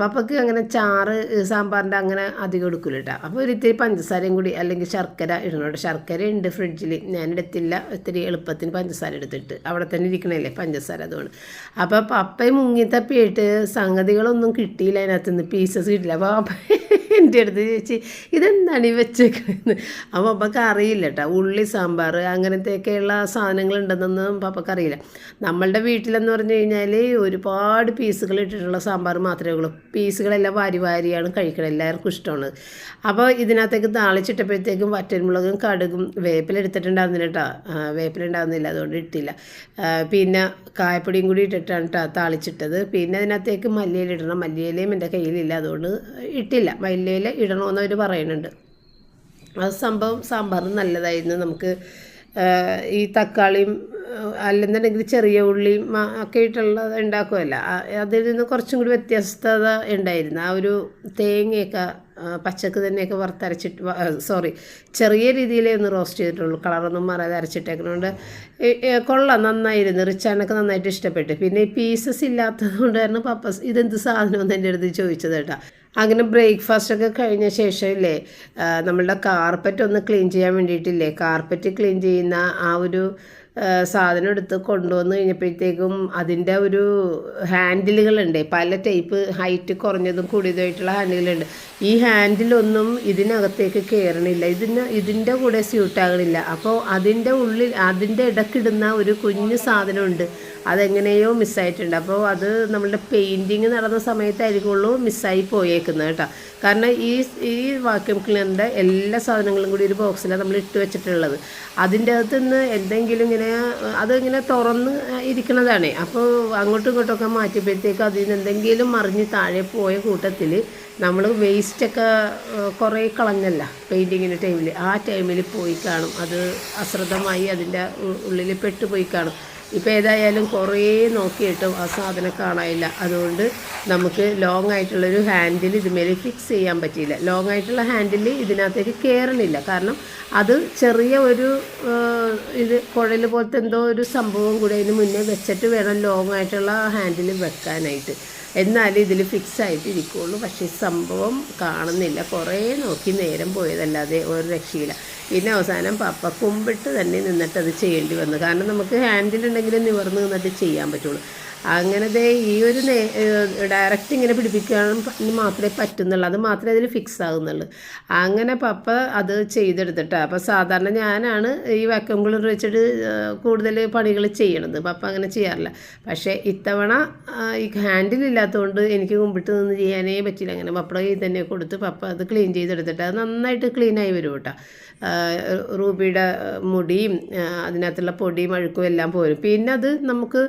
പപ്പക്ക് അങ്ങനെ ചാറ് സാമ്പാറിന്റെ അങ്ങനെ അധികം എടുക്കില്ല കേട്ടോ അപ്പോൾ ഒരു ഇത്തിരി പഞ്ചസാരയും കൂടി അല്ലെങ്കിൽ ശർക്കര ഇടണം ശർക്കര ഉണ്ട് ഫ്രിഡ്ജിൽ ഞാൻ എടുത്തില്ല. ഇത്തിരി എളുപ്പത്തിന് പഞ്ചസാര എടുത്തിട്ട്. അവിടെ തന്നെ ഇരിക്കണല്ലേ പഞ്ചസാര അതുകൊണ്ട്. അപ്പോൾ പപ്പയും മുങ്ങിത്തപ്പിയിട്ട് സംഗതികളൊന്നും കിട്ടിയില്ല അതിനകത്ത് നിന്ന് പീസസ് കിട്ടില്ല അപ്പോൾ പപ്പ എന്റെ അടുത്ത് ചേച്ചി ഇതെന്താണ് ഈ വെച്ചേക്കുന്നത് അപ്പോൾ പപ്പക്ക് അറിയില്ല കേട്ടോ ഉള്ളി സാമ്പാർ അങ്ങനത്തെയൊക്കെയുള്ള സാധനങ്ങളുണ്ടെന്നൊന്നും പപ്പക്ക് അറിയില്ല. നമ്മളുടെ വീട്ടിലെന്ന് പറഞ്ഞു കഴിഞ്ഞാൽ ഒരുപാട് പീസുകൾ ഇട്ടിട്ടുള്ള സാമ്പാർ മാത്രമേ ഉള്ളൂ. പീസുകളെല്ലാം വാരി വാരിയാണ് കഴിക്കണം എല്ലാവർക്കും ഇഷ്ടമാണ്. അപ്പോൾ ഇതിനകത്തേക്ക് താളിച്ചിട്ടപ്പോഴത്തേക്കും വറ്റൻമുളകും കടുകും വേപ്പിലെടുത്തിട്ടുണ്ടായിരുന്നില്ല കേട്ടോ. വേപ്പിലുണ്ടാകുന്നില്ല അതുകൊണ്ട് ഇട്ടില്ല. പിന്നെ കായപ്പൊടിയും കൂടി ഇട്ടിട്ടാണ് കേട്ടോ താളിച്ചിട്ടത്. പിന്നെ അതിനകത്തേക്ക് മല്ലിയില ഇടണം. മല്ലിയിലയും എന്റെ കയ്യിലില്ല അതുകൊണ്ട് ഇട്ടില്ല. മല്ലിയില ഇടണമെന്ന് അവർ പറയുന്നുണ്ട്. ആ സംഭവം സാമ്പാർ നല്ലതായിരുന്നു. നമുക്ക് ഈ തക്കാളിയും അല്ലെന്നുണ്ടെങ്കിൽ ചെറിയ ഉള്ളി ഒക്കെ ഇട്ടുള്ളത് ഉണ്ടാക്കുമല്ല അതിൽ നിന്ന് കുറച്ചും കൂടി വ്യത്യസ്തത ഉണ്ടായിരുന്നു. ആ ഒരു തേങ്ങയൊക്കെ പച്ചക്ക് തന്നെയൊക്കെ വറുത്തരച്ചിട്ട് സോറി ചെറിയ രീതിയിലേ ഒന്ന് റോസ്റ്റ് ചെയ്തിട്ടുള്ളൂ. കളറൊന്നും മാറാതെ അരച്ചിട്ടേക്കുന്നതുകൊണ്ട് കൊള്ള നന്നായിരുന്നു. റിച്ചാനൊക്കെ നന്നായിട്ട് ഇഷ്ടപ്പെട്ടു. പിന്നെ പീസസ് ഇല്ലാത്തത് കൊണ്ട് തന്നെ പപ്പസ് ഇതെന്ത് സാധനമെന്ന് എന്റെ അടുത്ത് ചോദിച്ചത് കേട്ടോ. അങ്ങനെ ബ്രേക്ക്ഫാസ്റ്റ് ഒക്കെ കഴിഞ്ഞ ശേഷമില്ലേ നമ്മളുടെ കാർപ്പറ്റ് ഒന്ന് ക്ലീൻ ചെയ്യാൻ വേണ്ടിയിട്ടില്ലേ? കാർപ്പറ്റ് ക്ലീൻ ചെയ്യുന്ന ആ ഒരു സാധനം എടുത്ത് കൊണ്ടുവന്ന് കഴിഞ്ഞപ്പോഴത്തേക്കും അതിന്റെ ഒരു ഹാൻഡിലുകളുണ്ട്. പല ടൈപ്പ് ഹൈറ്റ് കുറഞ്ഞതും കൂടിയതുമായിട്ടുള്ള ഹാൻഡിലുണ്ട് ഈ ഹാൻഡിലൊന്നും ഇതിനകത്തേക്ക് കയറണില്ല. ഇതിന് ഇതിന്റെ കൂടെ സ്യൂട്ടാകണില്ല. അപ്പോൾ അതിന്റെ ഉള്ളിൽ അതിന്റെ ഇടക്കിടുന്ന ഒരു കുഞ്ഞു സാധനമുണ്ട്. അതെങ്ങനെയോ മിസ്സായിട്ടുണ്ട് അപ്പോൾ അത് നമ്മളുടെ പെയിന്റിങ് നടന്ന സമയത്തായിരിക്കുള്ളൂ മിസ്സായി പോയേക്കുന്നത് കേട്ടോ. കാരണം ഈ ഈ വാക്യൂം ക്ലീനറിന്റെ എല്ലാ സാധനങ്ങളും കൂടി ഒരു ബോക്സിലാണ് നമ്മൾ ഇട്ട് വെച്ചിട്ടുള്ളത്. അതിന്റെ അകത്ത് നിന്ന് എന്തെങ്കിലും ഇങ്ങനെ അതിങ്ങനെ തുറന്ന് ഇരിക്കുന്നതാണ്. അപ്പോൾ അങ്ങോട്ടും ഇങ്ങോട്ടൊക്കെ മാറ്റിയപ്പോഴത്തേക്ക് അതിൽ നിന്ന് എന്തെങ്കിലും മറിഞ്ഞ് താഴെ പോയ കൂട്ടത്തിൽ നമ്മൾ വേസ്റ്റൊക്കെ കുറേ കളഞ്ഞല്ല പെയിന്റിങ്ങിന്റെ ടൈമിൽ ആ ടൈമിൽ പോയി കാണും. അത് അശ്രദ്ധമായി അതിന്റെ ഉള്ളിൽ പെട്ടുപോയി കാണും. ഇപ്പോൾ ഏതായാലും കുറേ നോക്കിയിട്ടും ആ സാധനം കാണാനില്ല. അതുകൊണ്ട് നമുക്ക് ലോങ് ആയിട്ടുള്ളൊരു ഹാൻഡിൽ ഇതുമേൽ ഫിക്സ് ചെയ്യാൻ പറ്റിയില്ല. ലോങ് ആയിട്ടുള്ള ഹാൻഡിൽ ഇതിനകത്തേക്ക് കയറണില്ല കാരണം അത് ചെറിയ ഒരു ഇത് കുഴൽ പോലത്തെ എന്തോ ഒരു സംഭവം കൂടി അതിന് മുന്നേ വെച്ചിട്ട് വേണം ലോങ് ആയിട്ടുള്ള ഹാൻഡിൽ വെക്കാനായിട്ട്. എന്നാലും ഇതിൽ ഫിക്സ് ആയിട്ട് ഇരിക്കുകയുള്ളൂ പക്ഷേ സംഭവം കാണുന്നില്ല. കുറേ നോക്കി നേരം പോയതല്ലാതെ ഒരു രക്ഷയില്ല. പിന്നെ അവസാനം പപ്പ കുമ്പിട്ട് തന്നെ നിന്നിട്ട് അത് ചെയ്യേണ്ടി വന്നു. കാരണം നമുക്ക് ഹാൻഡിലുണ്ടെങ്കിലും നിവർന്ന് നിന്നിട്ട് ചെയ്യാൻ പറ്റുള്ളൂ. അങ്ങനെ ദേ ഈ ഒരു ഡയറക്റ്റ് ഇങ്ങനെ പിടിപ്പിക്കാൻ മാത്രമേ പറ്റുന്നുള്ളൂ. അത് മാത്രമേ അതിൽ ഫിക്സ് ആകുന്നുള്ളൂ അങ്ങനെ പപ്പ അത് ചെയ്തെടുത്തിട്ടാണ് അപ്പോൾ സാധാരണ ഞാനാണ് ഈ വാക്യൂം ക്ലീനർ വെച്ചിട്ട് കൂടുതൽ പണികൾ ചെയ്യണത്. പപ്പ അങ്ങനെ ചെയ്യാറില്ല. പക്ഷേ ഇത്തവണ ഈ ഹാൻഡിൽ ഇല്ലാത്തതുകൊണ്ട് എനിക്ക് മുമ്പിട്ട് നിന്ന് ചെയ്യാനേ പറ്റില്ല. അങ്ങനെ പപ്പയുടെ കയ്യിൽ തന്നെ കൊടുത്ത് പപ്പ അത് ക്ലീൻ ചെയ്തെടുത്തിട്ട് അത് നന്നായിട്ട് ക്ലീനായി വരും കേട്ടോ. റൂബിയുടെ മുടിയും അതിനകത്തുള്ള പൊടിയും അഴുക്കും എല്ലാം പോരും. പിന്നെ അത് നമുക്ക്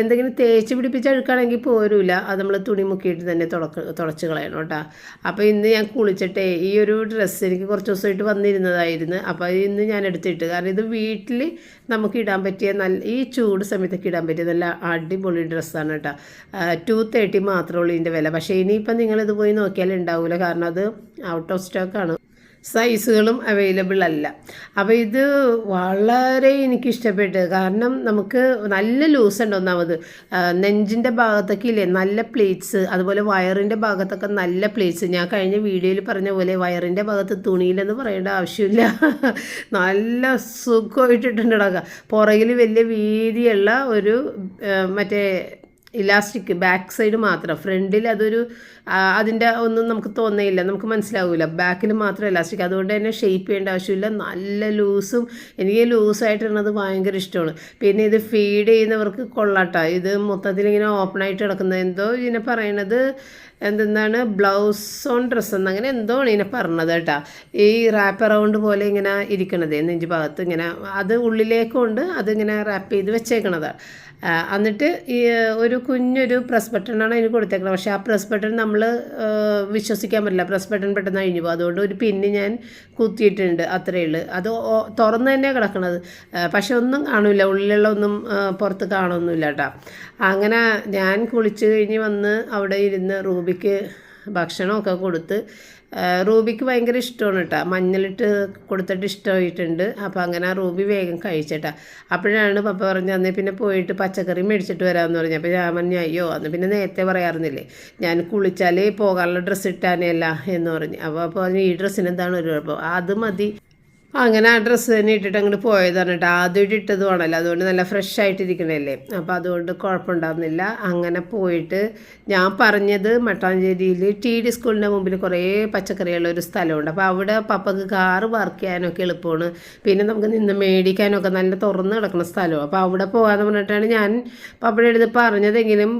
എന്തെങ്കിലും തേച്ച് പിടിപ്പിച്ച് അഴുക്കാണെങ്കിൽ പോരൂല. അത് നമ്മൾ തുണി മുക്കിയിട്ട് തന്നെ തുടക്ക തുടച്ച് കളയണം കേട്ടോ. അപ്പോൾ ഇന്ന് ഞാൻ കുളിച്ചിട്ടേ ഈ ഒരു ഡ്രസ്സ് എനിക്ക് കുറച്ച് ദിവസമായിട്ട് വന്നിരുന്നതായിരുന്നു. അപ്പോൾ ഇന്ന് ഞാൻ എടുത്തിട്ട് കാരണം ഇത് വീട്ടിൽ നമുക്ക് ഇടാൻ പറ്റിയ നല്ല ഈ ചൂട് സമയത്തൊക്കെ ഇടാൻ പറ്റിയ നല്ല അടിപൊളി ഡ്രസ്സാണ് കേട്ടോ. ടു തേർട്ടി മാത്രമേ ഉള്ളൂ ഇതിന്റെ വില. പക്ഷേ ഇനിയിപ്പം നിങ്ങളിത് പോയി നോക്കിയാൽ ഉണ്ടാവില്ല കാരണം അത് ഔട്ട് ഓഫ് സ്റ്റോക്കാണ് സൈസുകളും അവൈലബിൾ അല്ല. അപ്പോൾ ഇത് വളരെ എനിക്ക് ഇഷ്ടപ്പെട്ടു കാരണം നമുക്ക് നല്ല ലൂസ് ഉണ്ട് ഒന്നാമത്. നെഞ്ചിന്റെ ഭാഗത്തൊക്കെ ഇല്ലേ നല്ല പ്ലേറ്റ്സ് അതുപോലെ വയറിന്റെ ഭാഗത്തൊക്കെ നല്ല പ്ലേറ്റ്സ് ഞാൻ കഴിഞ്ഞ വീഡിയോയിൽ പറഞ്ഞ പോലെ വയറിന്റെ ഭാഗത്ത് തുണിയിലെന്ന് പറയേണ്ട ആവശ്യമില്ല. നല്ല സുഖമായിട്ടിട്ടുണ്ടാക്കുക. പുറകിൽ വലിയ വീതിയുള്ള ഒരു മറ്റേ ഇലാസ്റ്റിക് ബാക്ക് സൈഡ് മാത്രം. ഫ്രണ്ടിൽ അതൊരു അതിന്റെ ഒന്നും നമുക്ക് തോന്നയില്ല. നമുക്ക് മനസ്സിലാവില്ല ബാക്കിൽ മാത്രം ഇലാസ്റ്റിക്. അതുകൊണ്ട് തന്നെ ഷെയ്പ്പ് ചെയ്യേണ്ട ആവശ്യമില്ല. നല്ല ലൂസും എനിക്ക് ലൂസായിട്ടിരുന്നത് ഭയങ്കര ഇഷ്ടമാണ്. പിന്നെ ഇത് ഫീഡ് ചെയ്യുന്നവർക്ക് കൊള്ളാട്ടോ. ഇത് മൊത്തത്തിൽ ഇങ്ങനെ ഓപ്പണായിട്ട് കിടക്കുന്നത് എന്തോ ഇതിനെ പറയണത് എന്തെന്നാണ്? ബ്ലൗസ് ഓൺ ഡ്രസ്സ് എന്ന് അങ്ങനെ എന്തോ ആണ് ഇതിനെ പറഞ്ഞത് കേട്ടോ. ഈ റാപ്പ് അറൗണ്ട് പോലെ ഇങ്ങനെ ഇരിക്കണത്. നെഞ്ച് ഭാഗത്ത് ഇങ്ങനെ അത് ഉള്ളിലേക്കുണ്ട് അതിങ്ങനെ റാപ്പ് ചെയ്ത് വെച്ചേക്കണതാണ് ആ, എന്നിട്ട് ഈ ഒരു കുഞ്ഞൊരു പ്രസ് ബട്ടണാണ് അതിന് കൊടുത്തേക്കുന്നത് പക്ഷേ ആ പ്രസ് ബട്ടൺ നമ്മൾ വിശ്വസിക്കാൻ പറ്റില്ല. പ്രസ് ബട്ടൺ പെട്ടെന്ന് അഴിഞ്ഞു പോകും. അതുകൊണ്ട് ഒരു പിന്ന് ഞാൻ കുത്തിയിട്ടുണ്ട് അത്രയേ ഉള്ളൂ. അത് തുറന്ന് തന്നെ കിടക്കണത്. പക്ഷെ ഒന്നും കാണില്ല ഉള്ളിലുള്ള ഒന്നും പുറത്ത് കാണുമൊന്നുമില്ല കേട്ടോ. അങ്ങനെ ഞാൻ കുളിച്ച് കഴിഞ്ഞ് വന്ന് അവിടെ ഇരുന്ന് റൂബിക്ക് ഭക്ഷണമൊക്കെ കൊടുത്ത് റൂബിക്ക് ഭയങ്കര ഇഷ്ടമാണ് കേട്ടോ മഞ്ഞളിട്ട് കൊടുത്തിട്ട് ഇഷ്ടമായിട്ടുണ്ട്. അപ്പോൾ അങ്ങനെ ആ റൂബി വേഗം കഴിച്ചേട്ടാ. അപ്പോഴാണ് പപ്പ പറഞ്ഞത് അന്നേ പിന്നെ പോയിട്ട് പച്ചക്കറി മേടിച്ചിട്ട് വരാമെന്ന് പറഞ്ഞു. അപ്പോൾ ഞാൻ പറഞ്ഞു അയ്യോ അന്ന് പിന്നെ നേരത്തെ പറയാറുന്നില്ലേ? ഞാൻ കുളിച്ചാലേ പോകാനുള്ള ഡ്രസ്സ് ഇട്ടാനല്ല എന്ന് പറഞ്ഞു. അപ്പോൾ അപ്പോൾ പറഞ്ഞു ഈ ഡ്രസ്സിന് എന്താണ് ഒരു കുഴപ്പം? അത് മതി. അങ്ങനെ ആ ഡ്രസ്സ് തന്നെ ഇട്ടിട്ട് അങ്ങോട്ട് പോയതാണ് കേട്ടോ ആദ്യമായിട്ട് ഇട്ടതുമാണല്ലോ അതുകൊണ്ട് നല്ല ഫ്രഷ് ആയിട്ടിരിക്കണല്ലേ അപ്പോൾ അതുകൊണ്ട് കുഴപ്പമുണ്ടാകുന്നില്ല അങ്ങനെ പോയിട്ട് ഞാൻ പറഞ്ഞത് മട്ടാഞ്ചേരിയിൽ ടി ഡി സ്കൂളിന്റെ മുമ്പിൽ കുറേ പച്ചക്കറിയുള്ള ഒരു സ്ഥലമുണ്ട്. അപ്പോൾ അവിടെ പപ്പക്ക് കാറ് വർക്ക് ചെയ്യാനൊക്കെ എളുപ്പമാണ്. പിന്നെ നമുക്ക് നിന്ന് മേടിക്കാനൊക്കെ നല്ല തുറന്ന് കിടക്കുന്ന സ്ഥലമാണ്. അപ്പോൾ അവിടെ പോകാമെന്ന് പറഞ്ഞിട്ടാണ് ഞാൻ പപ്പയുടെ അടുത്ത് പറഞ്ഞതെങ്കിലും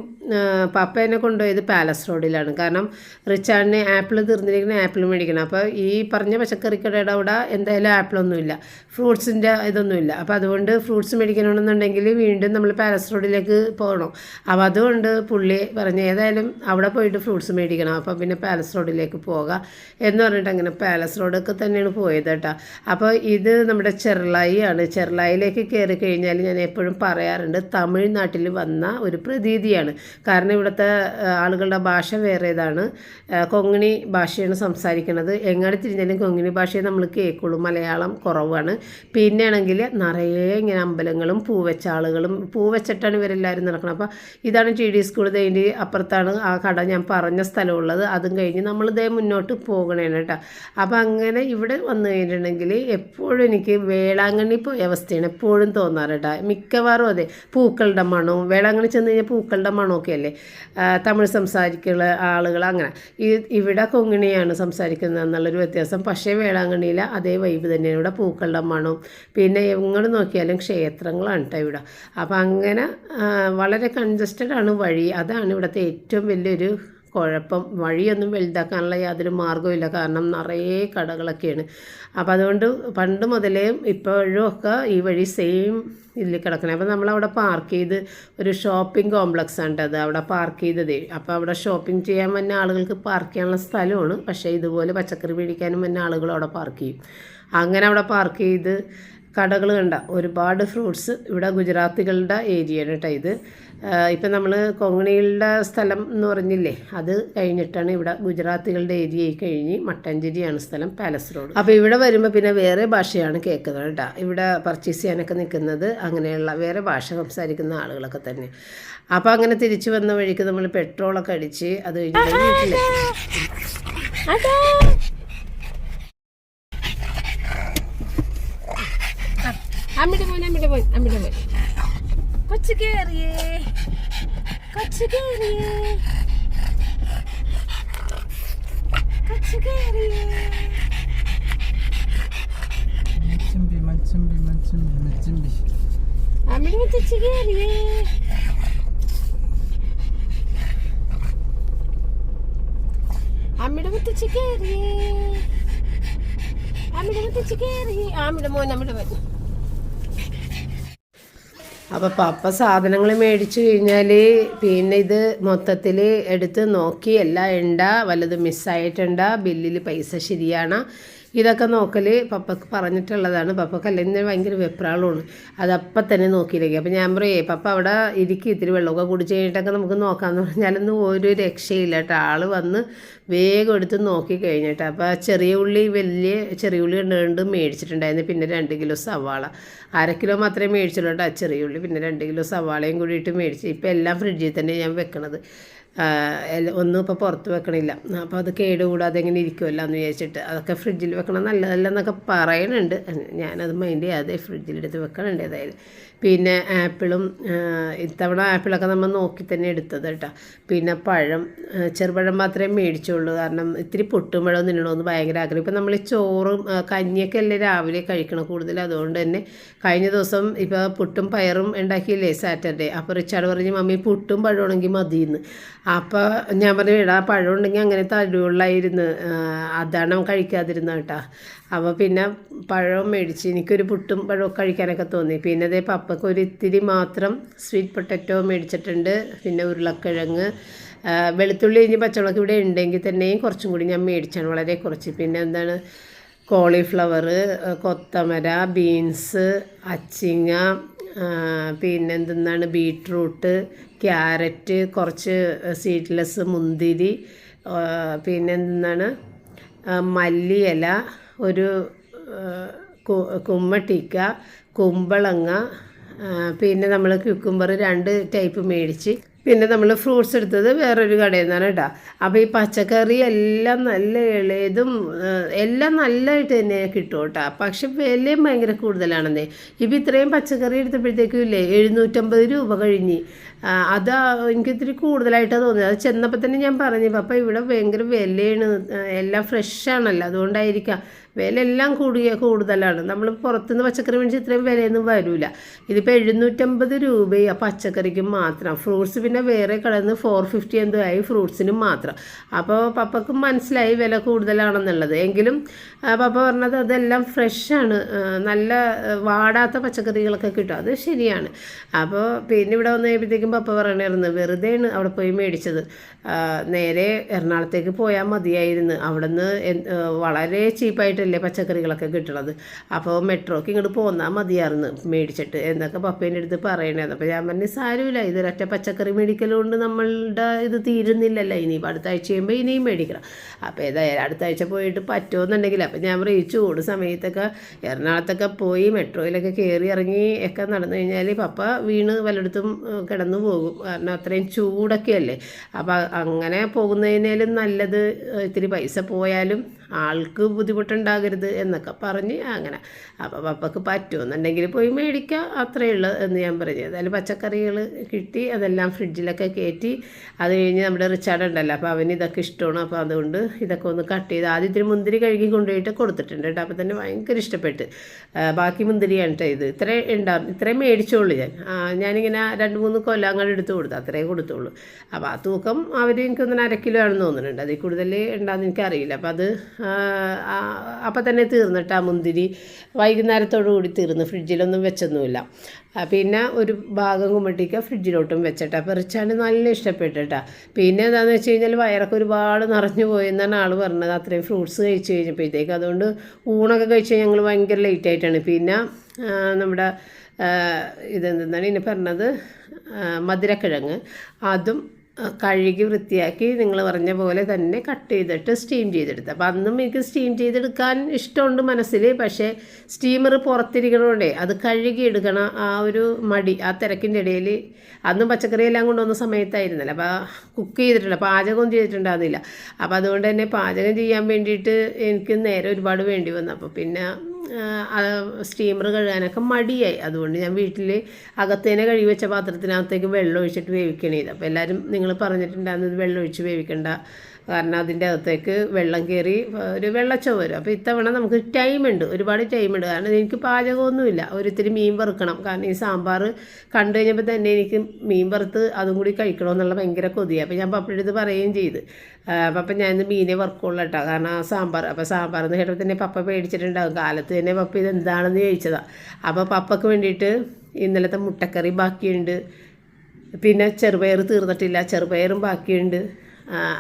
പപ്പേനെ കൊണ്ടുപോയത് പാലസ് റോഡിലാണ്. കാരണം റിച്ചാർഡിന് ആപ്പിൾ തീർന്നിരിക്കുന്ന ആപ്പിൾ മേടിക്കണം. അപ്പോൾ ഈ പറഞ്ഞ പച്ചക്കറിക്കടയുടെ അവിടെ എന്തായാലും ആപ്പിളൊന്നുമില്ല. ഫ്രൂട്ട്സിന്റെ ഇതൊന്നുമില്ല. അപ്പോൾ അതുകൊണ്ട് ഫ്രൂട്ട്സ് മേടിക്കണമെന്നുണ്ടെങ്കിൽ വീണ്ടും നമ്മൾ പാലസ് റോഡിലേക്ക് പോകണം. അപ്പോൾ അതുകൊണ്ട് പുള്ളി പറഞ്ഞ് ഏതായാലും അവിടെ പോയിട്ട് ഫ്രൂട്ട്സ് മേടിക്കണം. അപ്പോൾ പിന്നെ പാലസ് റോഡിലേക്ക് പോകാം. എന്ന് പറഞ്ഞിട്ട് അങ്ങനെ പാലസ് റോഡൊക്കെ തന്നെയാണ് പോയത് കേട്ടോ. അപ്പോൾ ഇത് നമ്മുടെ ചെറുളായി ആണ് ചെറുളായിലേക്ക് കയറി കഴിഞ്ഞാൽ ഞാൻ എപ്പോഴും പറയാറുണ്ട് തമിഴ്നാട്ടിൽ വന്ന ഒരു പ്രതീതിയാണ്. കാരണം ഇവിടുത്തെ ആളുകളുടെ ഭാഷ വേറേതാണ്. കൊങ്ങിണി ഭാഷയാണ് സംസാരിക്കുന്നത്. എങ്ങനെ തിരിഞ്ഞാലും കൊങ്ങിണി ഭാഷയെ നമ്മൾ കേൾക്കുള്ളൂ. മലയാളം കുറവാണ്. പിന്നെ ആണെങ്കിൽ നിറയെ ഇങ്ങനെ അമ്പലങ്ങളും പൂവെച്ച ആളുകളും പൂവെച്ചിട്ടാണ് ഇവരെല്ലാവരും നടക്കുന്നത്. അപ്പോൾ ഇതാണ് ടി ഡി സ്കൂൾ ഇതിന്റെ അപ്പുറത്താണ് ആ കട ഞാൻ പറഞ്ഞ സ്ഥലമുള്ളത്. അതും കഴിഞ്ഞ് നമ്മൾ ഇതേ മുന്നോട്ട് പോകണേണ് കേട്ടോ. അപ്പോൾ അങ്ങനെ ഇവിടെ വന്നു കഴിഞ്ഞിട്ടുണ്ടെങ്കിൽ എപ്പോഴും എനിക്ക് വേളാങ്കണ്ണി പോയ അവസ്ഥയാണ് എപ്പോഴും തോന്നാറ് കേട്ടോ. മിക്കവാറും അതെ പൂക്കളുടെ മണവും വേളാങ്കണ്ണി ചെന്ന് കഴിഞ്ഞാൽ പൂക്കളുടെ മണമൊക്കെ അല്ലേ തമിഴ് സംസാരിക്കുന്ന ആളുകൾ അങ്ങനെ. ഈ ഇവിടെ കൊങ്ങിണിയാണ് സംസാരിക്കുന്നത് എന്നുള്ളൊരു വ്യത്യാസം. പക്ഷേ വേളാങ്കണ്ണിയിൽ അതേ വൈബ് തന്നെയാണ്. ഇവിടെ പൂക്കളുടെ മണവും പിന്നെ എങ്ങോട്ട് നോക്കിയാലും ക്ഷേത്രങ്ങളാണ് കേട്ടോ ഇവിടെ. അപ്പം അങ്ങനെ വളരെ കൺജസ്റ്റഡ് ആണ് വഴി. അതാണ് ഇവിടുത്തെ ഏറ്റവും വലിയൊരു കുഴപ്പം. വഴിയൊന്നും വലുതാക്കാനുള്ള യാതൊരു മാർഗവുമില്ല കാരണം നിറയെ കടകളൊക്കെയാണ്. അപ്പോൾ അതുകൊണ്ട് പണ്ട് മുതലേ ഇപ്പോഴും ഒക്കെ ഈ വഴി സെയിം ഇതിൽ കിടക്കണം. അപ്പോൾ നമ്മളവിടെ പാർക്ക് ചെയ്ത് ഒരു ഷോപ്പിംഗ് കോംപ്ലക്സ് ആണ് അത്. അവിടെ പാർക്ക് ചെയ്തത്. അപ്പോൾ അവിടെ ഷോപ്പിംഗ് ചെയ്യാൻ വന്ന ആളുകൾക്ക് പാർക്ക് ചെയ്യാനുള്ള സ്ഥലമാണ്. പക്ഷേ ഇതുപോലെ പച്ചക്കറി മേടിക്കാനും വന്ന ആളുകൾ അവിടെ പാർക്ക് ചെയ്യും. അങ്ങനെ അവിടെ പാർക്ക് ചെയ്ത് കടകൾ കണ്ട ഒരുപാട് ഫ്രൂട്ട്സ് ഇവിടെ ഗുജറാത്തികളുടെ ഏരിയയാണ് കേട്ടോ ഇത്. ഇപ്പം നമ്മൾ കൊങ്ങണികളുടെ സ്ഥലം എന്ന് പറഞ്ഞില്ലേ അത് കഴിഞ്ഞിട്ടാണ് ഇവിടെ ഗുജറാത്തികളുടെ ഏരിയ കഴിഞ്ഞ് മട്ടഞ്ചേരിയാണ് സ്ഥലം പാലസ് റോഡ് അപ്പോൾ ഇവിടെ വരുമ്പോൾ പിന്നെ വേറെ ഭാഷയാണ് കേൾക്കുന്നത് കേട്ടോ ഇവിടെ പർച്ചേസ് ചെയ്യാനൊക്കെ നിൽക്കുന്നത് അങ്ങനെയുള്ള വേറെ ഭാഷ സംസാരിക്കുന്ന ആളുകളൊക്കെ തന്നെ അപ്പോൾ അങ്ങനെ തിരിച്ചു വന്ന വഴിക്ക് നമ്മൾ പെട്രോളൊക്കെ അടിച്ച് അത് കഴിഞ്ഞിട്ട് വീട്ടിൽ അമ്മിടെ പോയി അമ്മിടെ പോയി അമ്മിടെ മോൻ കൊച്ചു കേറിയേ. കൊച്ചു കേറിയേ. കൊച്ചു കേറിയേ. മച്ചമ്പി മച്ചമ്പി മച്ചമ്പി മച്ചമ്പി. അമ്മിടെ മുത്തച്ഛ കേറിയേ. അമ്മിടെ മുത്തച്ഛ കേറിയേ. അമ്മിടെ മുത്തച്ഛ കേറിയേ. അമ്മിടെ മോൻ അമ്മിടെ മോൻ. അപ്പോൾ പപ്പ സാധനങ്ങൾ മേടിച്ചു കഴിഞ്ഞാൽ പിന്നെ ഇത് മൊത്തത്തിൽ എടുത്ത് നോക്കി. എല്ലാം ഉണ്ടാ വല്ലതും മിസ്സായിട്ടുണ്ടാ ബില്ലിൽ പൈസ ശരിയാണ്. ഇതൊക്കെ നോക്കൽ പപ്പക്ക് പറഞ്ഞിട്ടുള്ളതാണ്. പപ്പക്ക് അല്ലെങ്കിൽ ഭയങ്കര വെപ്രാളമാണ്. അതപ്പം തന്നെ നോക്കിയില്ലെങ്കിൽ അപ്പം ഞാൻ പറയേ പപ്പ അവിടെ ഇരിക്കും ഇത്തിരി വെള്ളമൊക്കെ കുടിച്ച് കഴിഞ്ഞിട്ടൊക്കെ നമുക്ക് നോക്കാമെന്ന് പറഞ്ഞാലൊന്നും ഒരു രക്ഷയില്ല കേട്ടോ. ആൾ വന്ന് വേഗം എടുത്ത് നോക്കി കഴിഞ്ഞിട്ട്. അപ്പോൾ ചെറിയ ഉള്ളി വലിയ ചെറിയ ഉള്ളി രണ്ട് മേടിച്ചിട്ടുണ്ടായിരുന്നു. പിന്നെ രണ്ട് കിലോ സവാള. അര കിലോ മാത്രമേ മേടിച്ചുള്ളൂ കേട്ടോ ചെറിയ ഉള്ളി. പിന്നെ രണ്ട് കിലോ സവാളയും കൂടിയിട്ട് മേടിച്ച് ഇപ്പോൾ എല്ലാം ഫ്രിഡ്ജിൽ തന്നെ ഞാൻ വെക്കണത്. ഒന്നും ഇപ്പോൾ പുറത്ത് വെക്കണില്ല. അപ്പോൾ അത് കേടുകൂടാതെ ഇങ്ങനെ ഇരിക്കുമല്ലോ എന്ന് വിചാരിച്ചിട്ട് അതൊക്കെ ഫ്രിഡ്ജിൽ വെക്കണം നല്ലതല്ല എന്നൊക്കെ പറയുന്നുണ്ട് ഞാനത് മൈൻഡ് ചെയ്യാതെ ഫ്രിഡ്ജിലെടുത്ത് വെക്കണുണ്ട് ഏതായാലും. പിന്നെ ആപ്പിളും ഇത്തവണ ആപ്പിളൊക്കെ നമ്മൾ നോക്കി തന്നെ എടുത്തത് കേട്ടോ. പിന്നെ പഴം ചെറുപഴം മാത്രമേ മേടിച്ചുള്ളൂ. കാരണം ഇത്തിരി പൊട്ടും പഴം തിന്നണമെന്ന് ഭയങ്കര ആഗ്രഹം. ഇപ്പം നമ്മൾ ചോറും കഞ്ഞിയൊക്കെ അല്ലേ രാവിലെ കഴിക്കണം കൂടുതൽ. അതുകൊണ്ട് തന്നെ കഴിഞ്ഞ ദിവസം ഇപ്പോൾ പുട്ടും പയറും ഉണ്ടാക്കിയില്ലേ സാറ്റർഡേ. അപ്പോൾ റിച്ചാർഡ് പറഞ്ഞ് മമ്മി പുട്ടും പഴമാണെങ്കിൽ മതിയെന്ന്. അപ്പോൾ ഞാൻ പറഞ്ഞു എടാ പഴം ഉണ്ടെങ്കിൽ അങ്ങനെ തരുവുള്ളായിരുന്നു അതാണ് കഴിക്കാതിരുന്നത് കേട്ടോ. അപ്പോൾ പിന്നെ പഴം മേടിച്ച് എനിക്കൊരു പുട്ടും പഴവും കഴിക്കാനൊക്കെ തോന്നി. പിന്നെ അതേ പപ്പയ്ക്ക് ഒരു ഇത്തിരി മാത്രം സ്വീറ്റ് പൊട്ടറ്റോ മേടിച്ചിട്ടുണ്ട്. പിന്നെ ഉരുളക്കിഴങ്ങ്. വെളുത്തുള്ളി കഴിഞ്ഞ് പച്ചമുളക് ഇവിടെ ഉണ്ടെങ്കിൽ തന്നെയും കുറച്ചും കൂടി ഞാൻ മേടിച്ചാണ് വളരെ കുറച്ച്. പിന്നെ എന്താണ്? കോളിഫ്ലവർ കൊത്തമര ബീൻസ് അച്ചിങ്ങ പിന്നെ ബീട്രൂട്ട് ക്യാരറ്റ് കുറച്ച് സീഡ്ലെസ് മുന്തിരി പിന്നെ എന്താണ് മല്ലിയില ഒരു കുമ്മട്ടിക്ക കുമ്പളങ്ങ പിന്നെ നമ്മൾ ക്യുക്കുംബർ രണ്ട് ടൈപ്പ് മേടിച്ച് പിന്നെ നമ്മൾ ഫ്രൂട്ട്സ് എടുത്തത് വേറൊരു കടയിൽ നിന്നാണ് കേട്ടോ. അപ്പോൾ ഈ പച്ചക്കറി എല്ലാം നല്ല ഇളയതും എല്ലാം നല്ലതായിട്ട് തന്നെ കിട്ടും കേട്ടോ. പക്ഷെ വിലയും ഭയങ്കര കൂടുതലാണെന്നേ. ഇപ്പം ഇത്രയും പച്ചക്കറി എടുത്തപ്പോഴത്തേക്കും ഇല്ലേ എഴുന്നൂറ്റമ്പത് രൂപ കഴിഞ്ഞ്. അത് എനിക്ക് ഇത്തിരി കൂടുതലായിട്ടാണ് അത് ചെന്നപ്പോൾ തന്നെ ഞാൻ പറഞ്ഞു പപ്പ ഇവിടെ ഭയങ്കര വിലയാണ്. എല്ലാം ഫ്രഷാണല്ലോ അതുകൊണ്ടായിരിക്കാം. വില എല്ലാം കൂടിയ കൂടുതലാണ്. നമ്മൾ പുറത്തുനിന്ന് പച്ചക്കറി മേടിച്ച് ഇത്രയും വിലയൊന്നും വരില്ല ഇതിപ്പോൾ എഴുന്നൂറ്റമ്പത് രൂപയാണ് പച്ചക്കറിക്ക് മാത്രം. ഫ്രൂട്ട്സ് പിന്നെ വേറെ കടന്ന് ഫോർ ഫിഫ്റ്റി എന്തോ ആയി ഫ്രൂട്ട്സിനും മാത്രം. അപ്പോൾ പപ്പക്ക് മനസ്സിലായി വില കൂടുതലാണെന്നുള്ളത്. എങ്കിലും പപ്പ പറഞ്ഞത് അതെല്ലാം ഫ്രഷാണ് നല്ല വാടാത്ത പച്ചക്കറികളൊക്കെ കിട്ടും. അത് ശരിയാണ്. അപ്പോൾ പിന്നെ ഇവിടെ വന്നു പപ്പ പറയണമായിരുന്നു വെറുതെയാണ് അവിടെ പോയി മേടിച്ചത്. നേരെ എറണാകുളത്തേക്ക് പോയാൽ മതിയായിരുന്നു. അവിടെ നിന്ന് വളരെ ചീപ്പായിട്ടല്ലേ പച്ചക്കറികളൊക്കെ കിട്ടണത്. അപ്പോൾ മെട്രോക്ക് ഇങ്ങോട്ട് പോന്നാൽ മതിയായിരുന്നു മേടിച്ചിട്ട് എന്നൊക്കെ പപ്പേന്റെ അടുത്ത് പറയണത് അപ്പോൾ ഞാൻ പറഞ്ഞു സാരമില്ല ഇതൊരൊറ്റ പച്ചക്കറി മേടിക്കലുകൊണ്ട് നമ്മളുടെ ഇത് തീരുന്നില്ലല്ലോ. ഇനി അടുത്ത ആഴ്ച ചെയ്യുമ്പോൾ ഇനിയും മേടിക്കണം. അപ്പോൾ ഏതായാലും അടുത്ത ആഴ്ച പോയിട്ട് പറ്റുമെന്നുണ്ടെങ്കിൽ അപ്പോൾ ഞാൻ പറയും ചൂട് സമയത്തൊക്കെ എറണാകുളത്തൊക്കെ പോയി മെട്രോയിലൊക്കെ കയറി ഇറങ്ങി ഒക്കെ നടന്നു കഴിഞ്ഞാൽ പപ്പ വീണ് വല്ലയിടത്തും ഏഹ്, കിടന്നു പോകും. കാരണം അത്രയും ചൂടൊക്കെ അല്ലേ അപ്പോൾ അങ്ങനെ പോകുന്നതിനേലും നല്ലത് ഇത്തിരി പൈസ പോയാലും ആൾക്ക് ബുദ്ധിമുട്ടുണ്ടാകരുത് എന്നൊക്കെ പറഞ്ഞ് അങ്ങനെ. അപ്പോൾ പപ്പക്ക് പറ്റുമെന്നുണ്ടെങ്കിൽ പോയി മേടിക്കുക അത്രയേ ഉള്ളൂ എന്ന് ഞാൻ പറഞ്ഞു. ഏതായാലും പച്ചക്കറികൾ കിട്ടി അതെല്ലാം ഫ്രിഡ്ജിലൊക്കെ കയറ്റി അത് കഴിഞ്ഞ് നമ്മുടെ റിച്ചാർഡ് ഉണ്ടല്ലോ അപ്പോൾ അവന് ഇതൊക്കെ ഇഷ്ടമാണ്. അപ്പോൾ അതുകൊണ്ട് ഇതൊക്കെ ഒന്ന് കട്ട് ചെയ്ത് ആദ്യം ഇത്തിരി മുന്തിരി കഴുകി കൊണ്ടുപോയിട്ട് കൊടുത്തിട്ടുണ്ട് കേട്ടോ. തന്നെ ഭയങ്കര ഇഷ്ടപ്പെട്ട്. ബാക്കി മുന്തിരിയാണ് ഇത്. ഇത്ര ഉണ്ടാവും. ഇത്രയും മേടിച്ചോളൂ ഞാൻ. ഞാനിങ്ങനെ രണ്ട് മൂന്ന് കൊല്ലം അങ്ങനെ എടുത്ത് കൊടുത്തു. അത്രേ കൊടുത്തുള്ളൂ. അപ്പോൾ ആ തൂക്കം അവർ എനിക്കൊന്നും അര കിലോ ആണെന്ന് തോന്നുന്നുണ്ട്. അതിൽ കൂടുതൽ ഉണ്ടാകുന്ന എനിക്കറിയില്ല. അപ്പോൾ അത് അപ്പം തന്നെ തീർന്നിട്ട് ആ മുന്തിരി വൈകുന്നേരത്തോടു കൂടി തീർന്നു ഫ്രിഡ്ജിലൊന്നും വെച്ചൊന്നുമില്ല. പിന്നെ ഒരു ഭാഗം കുമ്പട്ടിക്ക ഫ്രിഡ്ജിലോട്ടും വെച്ചിട്ട്. അപ്പോൾ നല്ല ഇഷ്ടപ്പെട്ടിട്ടാ. പിന്നെ എന്താണെന്ന് വെച്ച് കഴിഞ്ഞാൽ വയറൊക്കെ ഒരുപാട് നിറഞ്ഞു പോയെന്നാണ് ആൾ പറഞ്ഞത്. അത്രയും ഫ്രൂട്ട്സ് കഴിച്ച് കഴിഞ്ഞപ്പോഴത്തേക്ക്. അതുകൊണ്ട് ഊണൊക്കെ കഴിച്ച് ഞങ്ങൾ ഭയങ്കര ലേറ്റ് ആയിട്ടാണ്. പിന്നെ നമ്മുടെ ഇതെന്താണ് ഇനി പറഞ്ഞത്? മധുരക്കിഴങ്ങ്. അതും കഴുകി വൃത്തിയാക്കി നിങ്ങൾ പറഞ്ഞ പോലെ തന്നെ കട്ട് ചെയ്തിട്ട് സ്റ്റീം ചെയ്തെടുത്ത്. അപ്പം അന്നും എനിക്ക് സ്റ്റീം ചെയ്തെടുക്കാൻ ഇഷ്ടമുണ്ട് മനസ്സിൽ പക്ഷേ സ്റ്റീമർ പുറത്തിരിക്കണോണ്ടേ അത് കഴുകി എടുക്കണം ആ ഒരു മടി ആ തിരക്കിന്റെ ഇടയിൽ അന്നും പച്ചക്കറിയെല്ലാം കൊണ്ടുവന്ന സമയത്തായിരുന്നല്ലോ. അപ്പോൾ കുക്ക് ചെയ്തിട്ടുണ്ട് പാചകം ചെയ്തിട്ടുണ്ടാകുന്നില്ല അപ്പോൾ അതുകൊണ്ട് തന്നെ പാചകം ചെയ്യാൻ വേണ്ടിയിട്ട് എനിക്ക് നേരെ ഒരുപാട് വേണ്ടി വന്നു. അപ്പോൾ പിന്നെ സ്റ്റീമർ കഴുകാനൊക്കെ മടിയായി. അതുകൊണ്ട് ഞാൻ വീട്ടിൽ അകത്തേനെ കഴുകി വെച്ച പാത്രത്തിനകത്തേക്ക് വെള്ളം ഒഴിച്ചിട്ട് വേവിക്കണേത് അപ്പോൾ എല്ലാവരും നിങ്ങൾ പറഞ്ഞിട്ടുണ്ടായിരുന്നത് വെള്ളം ഒഴിച്ച് വേവിക്കണ്ട. കാരണം അതിന്റെ അകത്തേക്ക് വെള്ളം കയറി ഒരു വെള്ളച്ചോ വരും. അപ്പോൾ ഇത്തവണ നമുക്ക് ടൈമുണ്ട് ഒരുപാട് ടൈമുണ്ട് കാരണം എനിക്ക് പാചകമൊന്നുമില്ല. ഒരിത്തിരി മീൻ വറുക്കണം. കാരണം ഈ സാമ്പാർ കണ്ടു കഴിഞ്ഞപ്പോൾ തന്നെ എനിക്ക് മീൻ വറുത്ത് അതും കൂടി കഴിക്കണമെന്നുള്ള ഭയങ്കര കൊതിയാണ് അപ്പോൾ ഞാൻ പപ്പയുടെ അടുത്ത് പറയുകയും ചെയ്ത്. പപ്പ ഞാൻ ഇന്ന് മീനെ വറുക്കുള്ളൂ കേട്ടോ. കാരണം സാമ്പാർ അപ്പോൾ സാമ്പാർ എന്ന് കേട്ടപ്പോൾ തന്നെ പപ്പ പേടിച്ചിട്ടുണ്ടാകും കാലത്ത് തന്നെ പപ്പ ഇത് എന്താണെന്ന് ചോദിച്ചതാണ് അപ്പോൾ പപ്പയ്ക്ക് വേണ്ടിയിട്ട് ഇന്നലത്തെ മുട്ടക്കറി ബാക്കിയുണ്ട്. പിന്നെ ചെറുപയർ തീർന്നിട്ടില്ല. ചെറുപയറും ബാക്കിയുണ്ട്.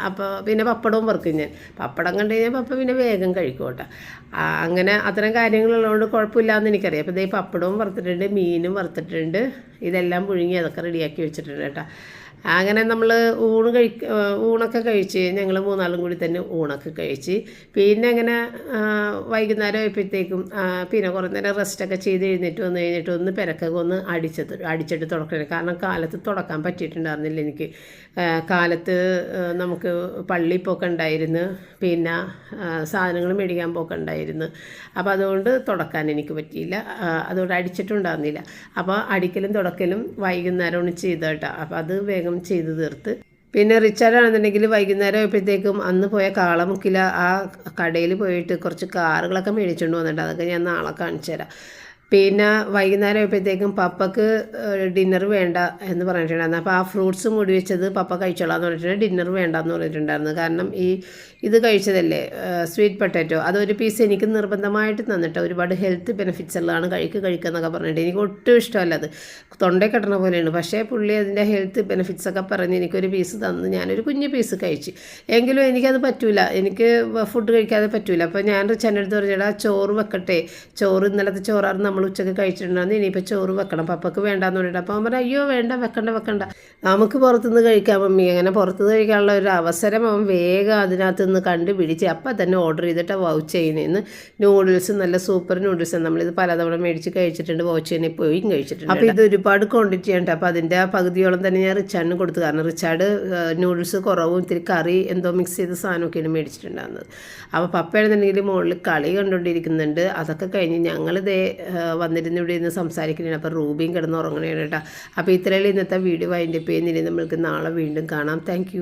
അപ്പോൾ പിന്നെ പപ്പടവും വറുക്കും ഞാൻ. പപ്പടം കണ്ടു കഴിഞ്ഞാൽ പപ്പ പിന്നെ വേഗം കഴിക്കും കേട്ടോ. ആ, അങ്ങനെ അത്തരം കാര്യങ്ങളുള്ളതുകൊണ്ട് കുഴപ്പമില്ലാന്ന് എനിക്കറിയാം. അപ്പോൾ ഇതേ പപ്പടവും വറുത്തിട്ടുണ്ട് മീനും വറുത്തിട്ടുണ്ട്. ഇതെല്ലാം പുഴുങ്ങി അതൊക്കെ റെഡിയാക്കി വെച്ചിട്ടുണ്ട് കേട്ടോ. അങ്ങനെ നമ്മൾ ഊണ് കഴിക്ക ഊണൊക്കെ കഴിച്ച് ഞങ്ങൾ മൂന്നാളും കൂടി തന്നെ ഊണൊക്കെ കഴിച്ച് പിന്നെ അങ്ങനെ വൈകുന്നേരം ആയപ്പോഴത്തേക്കും പിന്നെ കുറേ നേരം റെസ്റ്റൊക്കെ ചെയ്ത് എഴുന്നേറ്റ് വന്ന് കഴിഞ്ഞിട്ട് ഒന്ന് പെരക്കൊക്കെ ഒന്ന് അടിച്ചത് അടിച്ചിട്ട് തുടക്കണം. കാരണം കാലത്ത് തുടക്കാൻ പറ്റിയിട്ടുണ്ടായിരുന്നില്ല എനിക്ക്. കാലത്ത് നമുക്ക് പള്ളി പോക്കുണ്ടായിരുന്നു പിന്നെ സാധനങ്ങൾ മേടിക്കാൻ പോക്കുണ്ടായിരുന്നു അപ്പോൾ അതുകൊണ്ട് തുടക്കാൻ എനിക്ക് പറ്റിയില്ല. അതുകൊണ്ട് അടിച്ചിട്ടുണ്ടായിരുന്നില്ല. അപ്പോൾ അടിക്കലും തുടക്കലും വൈകുന്നേരം ഒന്ന് കേട്ടോ. അപ്പോൾ അത് വേഗം ചെയ്ത് തീർത്ത്. പിന്നെ റിച്ചാർഡാണെന്നുണ്ടെങ്കിൽ വൈകുന്നേരം ആയപ്പോഴത്തേക്കും അന്ന് പോയ കാളമുക്കില ആ കടയിൽ പോയിട്ട് കുറച്ച് കാറുകളൊക്കെ മേടിച്ചുകൊണ്ട് വന്നിട്ട് അതൊക്കെ ഞാൻ നാളെ കാണിച്ചു തരാം. പിന്നെ വൈകുന്നേരം ആയപ്പോഴത്തേക്കും പപ്പക്ക് ഡിന്നർ വേണ്ട എന്ന് പറഞ്ഞിട്ടുണ്ടായിരുന്നു. അപ്പോൾ ആ ഫ്രൂട്ട്സ് മുടി വെച്ചത് പപ്പ കഴിച്ചോളാം എന്ന് പറഞ്ഞിട്ടുണ്ട് ഡിന്നർ വേണ്ട എന്ന് പറഞ്ഞിട്ടുണ്ടായിരുന്നു. കാരണം ഈ ഇത് കഴിച്ചതല്ലേ? സ്വീറ്റ് പൊട്ടാറ്റോ അതൊരു പീസ് എനിക്ക് നിർബന്ധമായിട്ട് തന്നിട്ട് ഒരുപാട് ഹെൽത്ത് ബെനിഫിറ്റ്സ് ഉള്ളതാണ് കഴിക്ക് കഴിക്കുക എന്നൊക്കെ പറഞ്ഞിട്ട്. എനിക്ക് ഒട്ടും ഇഷ്ടമല്ല അത്. തൊണ്ടേ കെട്ടണ പോലെയാണ്. പക്ഷേ പുള്ളി അതിന്റെ ഹെൽത്ത് ബെനിഫിറ്റ്സ് ഒക്കെ പറഞ്ഞ് എനിക്കൊരു പീസ് തന്ന്. ഞാനൊരു കുഞ്ഞു പീസ് കഴിച്ച്. എങ്കിലും എനിക്കത് പറ്റൂല. എനിക്ക് ഫുഡ് കഴിക്കാതെ പറ്റൂല. അപ്പോൾ ഞാൻ റിച്ചാന്റെ അടുത്ത് പറഞ്ഞാൽ ചോറ് വെക്കട്ടെ. ചോറ് ഇന്നലത്തെ ചോറാണ് നമ്മൾ ഉച്ചയ്ക്ക് കഴിച്ചിട്ടുണ്ടായിരുന്നു ഇനിയിപ്പോൾ ചോറ് വെക്കണം. പപ്പക്ക് വേണ്ടാന്ന് പറഞ്ഞിട്ട്. അപ്പോൾ അവൻ പറഞ്ഞു അയ്യോ വേണ്ട വെക്കണ്ട വെക്കണ്ട. നമുക്ക് പുറത്തുനിന്ന് കഴിക്കാം മമ്മി. അങ്ങനെ പുറത്തുനിന്ന് കഴിക്കാനുള്ള ഒരു അവസരം അവൻ വേഗം അതിനകത്ത് നിന്ന് കണ്ടുപിടിച്ച് അപ്പം തന്നെ ഓർഡർ ചെയ്തിട്ട് വൗച്ച് ചെയ്യുന്നതിന് നൂഡിൽസ് നല്ല സൂപ്പർ നൂഡിൽസ് നമ്മളിത് പലതവണ മേടിച്ച് കഴിച്ചിട്ടുണ്ട് വൗച്ച് ചെയ്യുന്ന പോയി കഴിച്ചിട്ടുണ്ട് അപ്പോൾ ഇത് ഒരുപാട് ക്വാണ്ടിറ്റി ഉണ്ട്. അപ്പോൾ അതിന്റെ ആ പകുതിയോളം തന്നെ ഞാൻ റിച്ചാർഡിന് കൊടുത്തു. കാരണം റിച്ചാർഡ് നൂഡിൽസ് കുറവും ഇത്തിരി കറി എന്തോ മിക്സ് ചെയ്ത സാധനമൊക്കെയാണ് മേടിച്ചിട്ടുണ്ടാകുന്നത് അപ്പോൾ പപ്പയാണെന്നുണ്ടെങ്കിൽ മുകളിൽ കളി കണ്ടുകൊണ്ടിരിക്കുന്നുണ്ട്. അതൊക്കെ കഴിഞ്ഞ് ഞങ്ങളിത് വന്നിരുന്ന് ഇവിടെ ഇരുന്ന് സംസാരിക്കുന്നുണ്ട്. അപ്പോൾ റൂബിയും കിടന്ന് ഉറങ്ങണേ കേട്ടോ. അപ്പോൾ ഇത്രയും ഇന്നത്തെ വീഡിയോ വൈൻഡപ്പ് ചെയ്യുന്നില്ല? നമ്മൾക്ക് നാളെ വീണ്ടും കാണാം. താങ്ക്